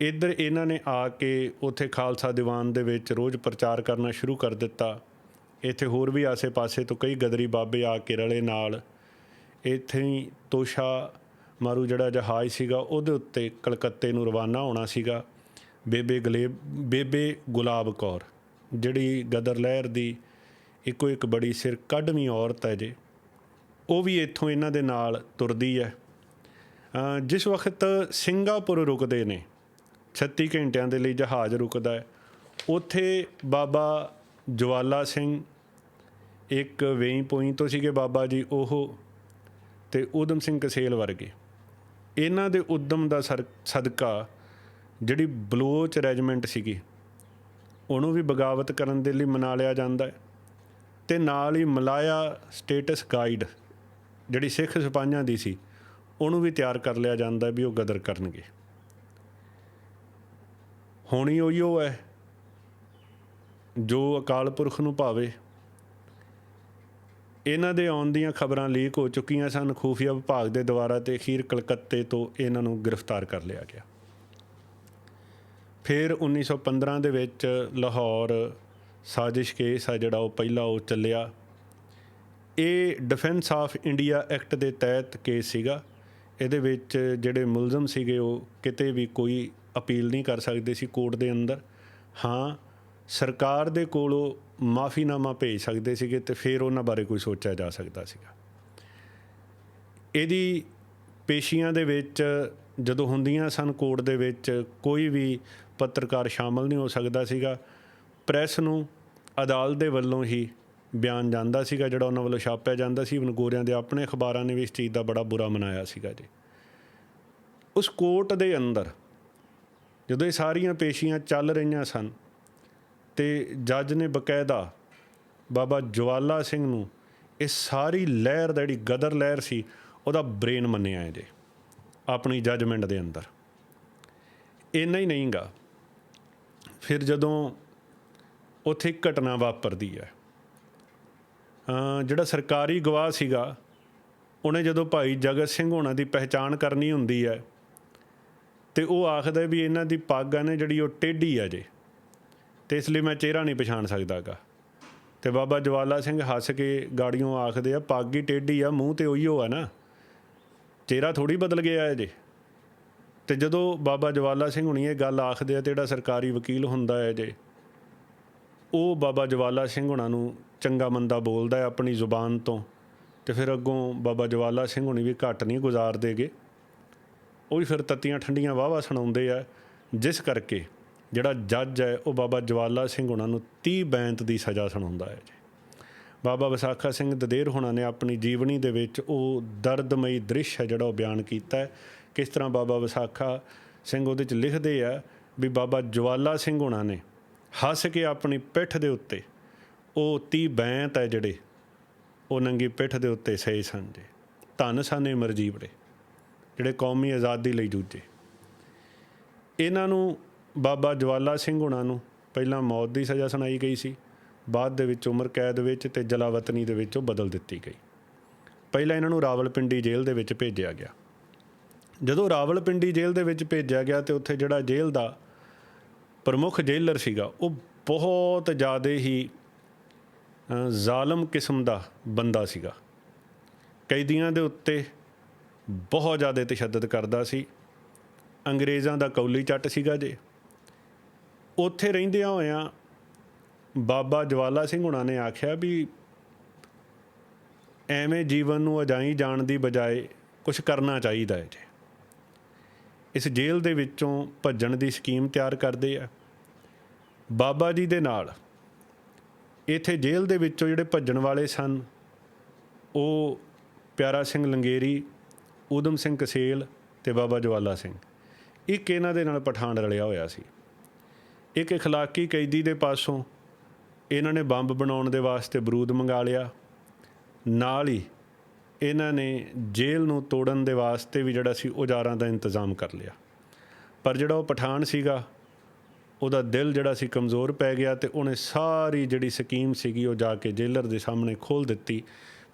ਇੱਧਰ ਇਹਨਾਂ ਨੇ ਆ ਕੇ ਉੱਥੇ ਖਾਲਸਾ ਦੀਵਾਨ ਦੇ ਵਿੱਚ ਰੋਜ਼ ਪ੍ਰਚਾਰ ਕਰਨਾ ਸ਼ੁਰੂ ਕਰ ਦਿੱਤਾ। ਇੱਥੇ ਹੋਰ ਵੀ ਆਸੇ-ਪਾਸੇ ਤੋਂ ਕਈ ਗਦਰੀ ਬਾਬੇ ਆ ਕੇ ਰਲੇ ਨਾਲ। ਇੱਥੇ ਤੋਸ਼ਾ ਮਾਰੂ ਜਿਹੜਾ ਜਹਾਜ਼ ਸੀਗਾ, ਉਹਦੇ ਉੱਤੇ ਕਲਕੱਤੇ ਨੂੰ ਰਵਾਨਾ ਹੋਣਾ ਸੀਗਾ। ਬੇਬੇ ਗਲੇਬ, ਬੇਬੇ ਗੁਲਾਬ ਕੌਰ, ਜਿਹੜੀ ਗਦਰ ਲਹਿਰ ਦੀ ਇੱਕੋ ਇੱਕ ਬੜੀ ਸਿਰ ਕੱਢਵੀਂ ਔਰਤ ਹੈ ਜੇ। ਉਹ ਵੀ ਇੱਥੋਂ ਇਹਨਾਂ ਦੇ ਨਾਲ ਤੁਰਦੀ ਹੈ। ਜਿਸ ਵਕਤ ਸਿੰਗਾਪੁਰ ਰੁਕਦੇ ਨੇ 36 ਘੰਟਿਆਂ ਦੇ ਲਈ ਜਹਾਜ਼ ਰੁਕਦਾ ਹੈ, ਉੱਥੇ ਬਾਬਾ ਜਵਾਲਾ ਸਿੰਘ, ਇੱਕ ਵੇਈ ਪੁਈ ਤੋਂ ਸੀਗੇ ਬਾਬਾ ਜੀ ਉਹ ਤੇ ਊਧਮ ਸਿੰਘ ਕਸੇਲ ਵਰਗੇ। ਇਹਨਾਂ ਦੇ ਉਦਮ ਦਾ ਸਰ- ਸਦਕਾ ਜਿਹੜੀ ਬਲੋਚ ਰੈਜੀਮੈਂਟ ਸੀਗੀ, ਉਹਨੂੰ ਵੀ ਬਗਾਵਤ ਕਰਨ ਦੇ ਲਈ ਮਨਾ ਲਿਆ ਜਾਂਦਾ ਹੈ ਤੇ ਨਾਲ ਹੀ ਮਲਾਇਆ ਸਟੇਟਸ ਗਾਈਡ ਜਿਹੜੀ ਸਿੱਖ ਸਿਪਾਹੀਆਂ ਦੀ ਸੀ, ਉਹਨੂੰ ਵੀ ਤਿਆਰ ਕਰ ਲਿਆ ਜਾਂਦਾ ਵੀ ਉਹ ਗਦਰ ਕਰਨਗੇ। ਹੋਣੀ ਉਹੀਓ ਹੈ ਜੋ ਅਕਾਲ ਪੁਰਖ ਨੂੰ ਭਾਵੇ ਇਹਨਾਂ ਦੇ ਆਉਣ ਦੀਆਂ ਖਬਰਾਂ ਲੀਕ ਹੋ ਚੁੱਕੀਆਂ ਸਨ। ਖੂਫੀਆ ਵਿਭਾਗ ਦੇ ਦੁਆਰਾ ਤੇ ਅਖੀਰ ਕਲਕੱਤੇ ਤੋਂ ਇਹਨਾਂ ਨੂੰ ਗ੍ਰਿਫਤਾਰ ਕਰ ਲਿਆ ਗਿਆ। ਫਿਰ 1915 ਦੇ ਵਿੱਚ ਲਾਹੌਰ ਸਾਜ਼ਿਸ਼ ਕੇਸ ਆ ਜਿਹੜਾ ਉਹ ਪਹਿਲਾ ਉਹ ਚੱਲਿਆ। ਇਹ ਡਿਫੈਂਸ ਆਫ ਇੰਡੀਆ ਐਕਟ ਦੇ ਤਹਿਤ ਕੇਸ ਸੀਗਾ। ਇਹਦੇ ਵਿੱਚ ਜਿਹੜੇ ਮੁਲਜ਼ਮ ਸੀਗੇ ਉਹ ਕਿਤੇ ਵੀ ਕੋਈ ਅਪੀਲ ਨਹੀਂ ਕਰ ਸਕਦੇ ਸੀ ਕੋਰਟ ਦੇ ਅੰਦਰ। ਹਾਂ, ਸਰਕਾਰ ਦੇ ਕੋਲੋਂ ਮਾਫੀਨਾਮਾ ਭੇਜ ਸਕਦੇ ਸੀਗੇ ਤੇ ਫਿਰ ਉਹਨਾਂ ਬਾਰੇ ਕੋਈ ਸੋਚਿਆ ਜਾ ਸਕਦਾ ਸੀਗਾ। ਇਹਦੀ ਪੇਸ਼ੀਆਂ ਦੇ ਵਿੱਚ ਜਦੋਂ ਹੁੰਦੀਆਂ ਸਨ ਕੋਰਟ ਦੇ ਵਿੱਚ ਕੋਈ ਵੀ ਪੱਤਰਕਾਰ ਸ਼ਾਮਲ ਨਹੀਂ ਹੋ ਸਕਦਾ ਸੀਗਾ। ਪ੍ਰੈਸ ਨੂੰ ਅਦਾਲਤ ਦੇ ਵੱਲੋਂ ਹੀ ਬਿਆਨ ਜਾਂਦਾ ਸੀਗਾ ਜਿਹੜਾ ਉਹਨਾਂ ਵੱਲੋਂ ਛਾਪਿਆ ਜਾਂਦਾ ਸੀ। ਇਵਨ ਗੋਰਿਆਂ ਦੇ ਆਪਣੇ ਅਖਬਾਰਾਂ ਨੇ ਵੀ ਇਸ ਚੀਜ਼ ਦਾ ਬੜਾ ਬੁਰਾ ਮਨਾਇਆ ਸੀਗਾ ਜੀ। ਉਸ ਕੋਰਟ ਦੇ ਅੰਦਰ ਜਦੋਂ ਇਹ ਸਾਰੀਆਂ ਪੇਸ਼ੀਆਂ ਚੱਲ ਰਹੀਆਂ ਸਨ ਤੇ ਜੱਜ ਨੇ ਬਕਾਇਦਾ ਬਾਬਾ ਜਵਾਲਾ ਸਿੰਘ ਨੂੰ ਇਹ ਸਾਰੀ ਲਹਿਰ ਦਾ ਜਿਹੜੀ ਗਦਰ ਲਹਿਰ ਸੀ, ਉਹਦਾ ਬ੍ਰੇਨ ਮੰਨਿਆ ਹੈ ਜੇ ਆਪਣੀ ਜੱਜਮੈਂਟ ਦੇ ਅੰਦਰ। ਇੰਨਾ ਹੀ ਨਹੀਂਗਾ। ਫਿਰ ਜਦੋਂ ਉੱਥੇ ਘਟਨਾ ਵਾਪਰਦੀ ਹੈ ਜਿਹੜਾ ਸਰਕਾਰੀ ਗਵਾਹ ਸੀਗਾ, ਉਹਨੇ ਜਦੋਂ ਭਾਈ ਜਗਤ ਸਿੰਘ ਹੋਣਾ ਦੀ ਪਹਿਚਾਣ ਕਰਨੀ ਹੁੰਦੀ ਹੈ, ਤੇ ਉਹ ਆਖਦਾ ਵੀ ਇਹਨਾਂ ਦੀ ਪੱਗ ਆ ਨਾ ਜਿਹੜੀ ਉਹ ਟੇਢੀ ਆ ਜੇ। ਤੇ ਇਸ ਲਈ ਮੈਂ ਚਿਹਰਾ ਨਹੀਂ ਪਛਾਣ ਸਕਦਾਗਾ। ਤੇ ਬਾਬਾ ਜਵਾਲਾ ਸਿੰਘ ਹੱਸ ਕੇ ਗਾੜੀਆਂ ਆਖਦੇ ਆ, ਪੱਗ ਹੀ ਟੇਢੀ ਆ, ਮੂੰਹ ਤੇ ਉਹੀਓ ਆ ਨਾ। ਚਿਹਰਾ ਥੋੜੀ ਬਦਲ ਗਿਆ ਹੈ ਜੇ। ਤੇ ਜਦੋਂ ਬਾਬਾ ਜਵਾਲਾ ਸਿੰਘ ਹੁਣੀ ਇਹ ਗੱਲ ਆਖਦੇ ਆ ਤੇ ਜਿਹੜਾ ਸਰਕਾਰੀ ਵਕੀਲ ਹੁੰਦਾ ਹੈ ਜੇ, ਉਹ ਬਾਬਾ ਜਵਾਲਾ ਸਿੰਘ ਹੁਣਾਂ ਨੂੰ ਚੰਗਾ ਮੰਦਾ ਬੋਲਦਾ ਹੈ ਆਪਣੀ ਜ਼ੁਬਾਨ ਤੋਂ। ਤੇ ਫਿਰ ਅੱਗੋਂ ਬਾਬਾ ਜਵਾਲਾ ਸਿੰਘ ਹੁਣੀ ਵੀ ਘੱਟ ਨਹੀਂ ਗੁਜ਼ਾਰਦੇਗੇ। ਉਹ ਵੀ ਫਿਰ ਤੱਤੀਆਂ ਠੰਡੀਆਂ ਵਾਵਾ ਸੁਣਾਉਂਦੇ ਆ, ਜਿਸ ਕਰਕੇ ਜਿਹੜਾ ਜੱਜ ਹੈ, ਉਹ ਬਾਬਾ ਜਵਾਲਾ ਸਿੰਘ ਉਹਨਾਂ ਨੂੰ 30 ਬੈਂਤ ਦੀ ਸਜ਼ਾ ਸੁਣਾਉਂਦਾ ਹੈ ਜੀ। ਬਾਬਾ ਵਿਸਾਖਾ ਸਿੰਘ ਦਦੇਰ ਹੋਣਾ ਨੇ ਆਪਣੀ ਜੀਵਨੀ ਦੇ ਵਿੱਚ ਉਹ ਦਰਦਮਈ ਦ੍ਰਿਸ਼ ਹੈ ਜਿਹੜਾ ਉਹ ਬਿਆਨ ਕੀਤਾ ਕਿਸ ਤਰ੍ਹਾਂ ਬਾਬਾ ਵਿਸਾਖਾ ਸਿੰਘ ਉਹਦੇ ਚ ਲਿਖਦੇ ਆ ਵੀ ਬਾਬਾ ਜਵਾਲਾ ਸਿੰਘ ਹੁਣਾਂ ਨੇ ਹੱਸ ਕੇ ਆਪਣੀ ਪਿੱਠ ਦੇ ਉੱਤੇ ਉਹ 30 ਬੈਂਤ ਹੈ ਜਿਹੜੇ, ਉਹ ਨੰਗੀ ਪਿੱਠ ਦੇ ਉੱਤੇ ਸਹੀ ਸਨ ਜੀ। ਧੰਨ ਸਾਨੇ ਮਰਜੀਵੜੇ ਜਿਹੜੇ ਕੌਮੀ ਆਜ਼ਾਦੀ ਲਈ ਜੂਝੇ। ਇਹਨਾਂ ਨੂੰ ਬਾਬਾ ਜਵਾਲਾ ਸਿੰਘ ਹੁਣਾਂ ਨੂੰ ਪਹਿਲਾਂ ਮੌਤ ਦੀ ਸਜ਼ਾ ਸੁਣਾਈ ਗਈ ਸੀ। ਬਾਅਦ ਦੇ ਵਿੱਚ ਉਮਰ ਕੈਦ ਵਿੱਚ ਤੇ ਜਲਾਵਤਨੀ ਦੇ ਵਿੱਚ ਉਹ ਬਦਲ ਦਿੱਤੀ ਗਈ। ਪਹਿਲਾਂ ਇਹਨਾਂ ਨੂੰ ਰਾਵਲਪਿੰਡੀ ਜੇਲ੍ਹ ਦੇ ਵਿੱਚ ਭੇਜਿਆ ਗਿਆ। ਜਦੋਂ ਰਾਵਲਪਿੰਡੀ ਜੇਲ੍ਹ ਦੇ ਵਿੱਚ ਭੇਜਿਆ ਗਿਆ ਤੇ ਉੱਥੇ ਜਿਹੜਾ ਜੇਲ੍ਹ ਦਾ ਪ੍ਰਮੁੱਖ ਜੇਲਰ ਸੀਗਾ, ਉਹ ਬਹੁਤ ਜ਼ਿਆਦਾ ਹੀ ਜ਼ਾਲਮ ਕਿਸਮ ਦਾ ਬੰਦਾ ਸੀਗਾ। ਕੈਦੀਆਂ ਦੇ ਉੱਤੇ ਬਹੁਤ ਜ਼ਿਆਦਾ ਤਸ਼ੱਦਦ ਕਰਦਾ ਸੀ। ਅੰਗਰੇਜ਼ਾਂ ਦਾ ਕੌਲੀ ਚੱਟ ਸੀਗਾ ਜੇ। ਉੱਥੇ ਰਹਿੰਦਿਆਂ ਹੋਇਆਂ ਬਾਬਾ ਜਵਾਲਾ ਸਿੰਘ ਹੁਣਾਂ ਨੇ ਆਖਿਆ ਵੀ ਐਵੇਂ ਜੀਵਨ ਨੂੰ ਅਜਾਈ ਜਾਣ ਦੀ ਬਜਾਏ ਕੁਝ ਕਰਨਾ ਚਾਹੀਦਾ ਹੈ ਜੀ। ਇਸ ਜੇਲ੍ਹ ਦੇ ਵਿੱਚੋਂ ਭੱਜਣ ਦੀ ਸਕੀਮ ਤਿਆਰ ਕਰਦੇ ਆ। ਬਾਬਾ ਜੀ ਦੇ ਨਾਲ ਇੱਥੇ ਜੇਲ੍ਹ ਦੇ ਵਿੱਚੋਂ ਜਿਹੜੇ ਭੱਜਣ ਵਾਲੇ ਸਨ, ਉਹ ਪਿਆਰਾ ਸਿੰਘ ਲੰਗੇਰੀ, ਊਧਮ ਸਿੰਘ ਕਸੇਲ ਤੇ ਬਾਬਾ ਜਵਾਲਾ ਸਿੰਘ। ਇੱਕ ਇਹਨਾਂ ਦੇ ਨਾਲ ਪਠਾਨ ਰਲਿਆ ਹੋਇਆ ਸੀ। ਇੱਕ اخلاقی ਕੈਦੀ ਦੇ ਪਾਸੋਂ ਇਹਨਾਂ ਨੇ ਬੰਬ ਬਣਾਉਣ ਦੇ ਵਾਸਤੇ ਬਰੂਦ ਮੰਗਾ ਲਿਆ ਨਾਲ ਹੀ ਇਹਨਾਂ ਨੇ ਜੇਲ੍ਹ ਨੂੰ ਤੋੜਨ ਦੇ ਵਾਸਤੇ ਵੀ ਜਿਹੜਾ ਸੀ ਔਜ਼ਾਰਾਂ ਦਾ ਇੰਤਜ਼ਾਮ ਕਰ ਲਿਆ ਪਰ ਜਿਹੜਾ ਉਹ ਪਠਾਨ ਸੀਗਾ ਉਹਦਾ ਦਿਲ ਜਿਹੜਾ ਸੀ ਕਮਜ਼ੋਰ ਪੈ ਗਿਆ ਤੇ ਉਹਨੇ ਸਾਰੀ ਜਿਹੜੀ ਸਕੀਮ ਸੀਗੀ ਉਹ ਜਾ ਕੇ ਜੇਲਰ ਦੇ ਸਾਹਮਣੇ ਖੋਲ ਦਿੱਤੀ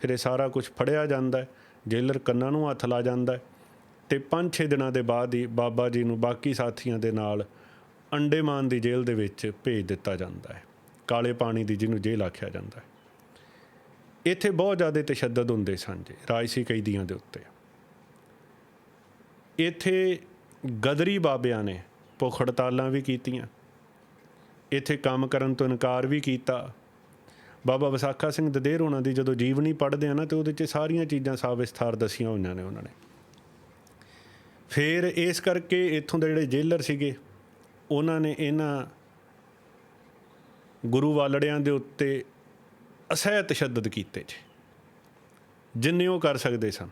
ਫਿਰ ਇਹ ਸਾਰਾ ਕੁਝ ਫੜਿਆ ਜਾਂਦਾ ਹੈ ਜੇਲਰ ਕੰਨਾਂ ਨੂੰ ਹੱਥ ਲਾ ਜਾਂਦਾ ਹੈ ਤੇ 5-6 ਦਿਨਾਂ ਦੇ ਬਾਅਦ ਹੀ ਬਾਬਾ ਜੀ ਨੂੰ ਬਾਕੀ ਸਾਥੀਆਂ ਦੇ ਨਾਲ ਅੰਡੇਮਾਨ ਦੀ ਜੇਲ੍ਹ ਦੇ ਵਿੱਚ ਭੇਜ ਦਿੱਤਾ ਜਾਂਦਾ ਹੈ। ਕਾਲੇ ਪਾਣੀ ਦੀ ਜਿਹਨੂੰ ਜੇਲ੍ਹ ਆਖਿਆ ਜਾਂਦਾ ਹੈ। ਇੱਥੇ ਬਹੁਤ ਜ਼ਿਆਦਾ ਤਸ਼ੱਦਦ ਹੁੰਦੇ ਸਨ ਜੀ, ਰਾਜਸੀ ਕੈਦੀਆਂ ਦੇ ਉੱਤੇ। ਇੱਥੇ ਗਦਰੀ ਬਾਬਿਆਂ ਨੇ ਭੁੱਖ ਹੜਤਾਲਾਂ ਵੀ ਕੀਤੀਆਂ। ਇੱਥੇ ਕੰਮ ਕਰਨ ਤੋਂ ਇਨਕਾਰ ਵੀ ਕੀਤਾ। ਬਾਬਾ ਵਿਸਾਖਾ ਸਿੰਘ ਦਦੇਰ ਹੋਣਾ ਦੀ ਜਦੋਂ ਜੀਵਨੀ ਪੜ੍ਹਦੇ ਆ ਨਾ ਤੇ ਉਹਦੇ 'ਚ ਸਾਰੀਆਂ ਚੀਜ਼ਾਂ ਸਾਫ਼ ਵਿਸਥਾਰ ਦਸੀਆਂ ਹੋਈਆਂ ਨੇ ਉਹਨਾਂ ਨੇ। ਫਿਰ ਇਸ ਕਰਕੇ ਇੱਥੋਂ ਦੇ ਜਿਹੜੇ ਜੇਲਰ ਸੀਗੇ ਉਹਨਾਂ ਨੇ ਇਹਨਾਂ ਗੁਰੂ ਵਾਲੜਿਆਂ ਦੇ ਉੱਤੇ ਅਸਹਿ ਤਸ਼ੱਦਦ ਕੀਤੇ ਜੀ। ਜਿੰਨੇ ਉਹ ਕਰ ਸਕਦੇ ਸਨ।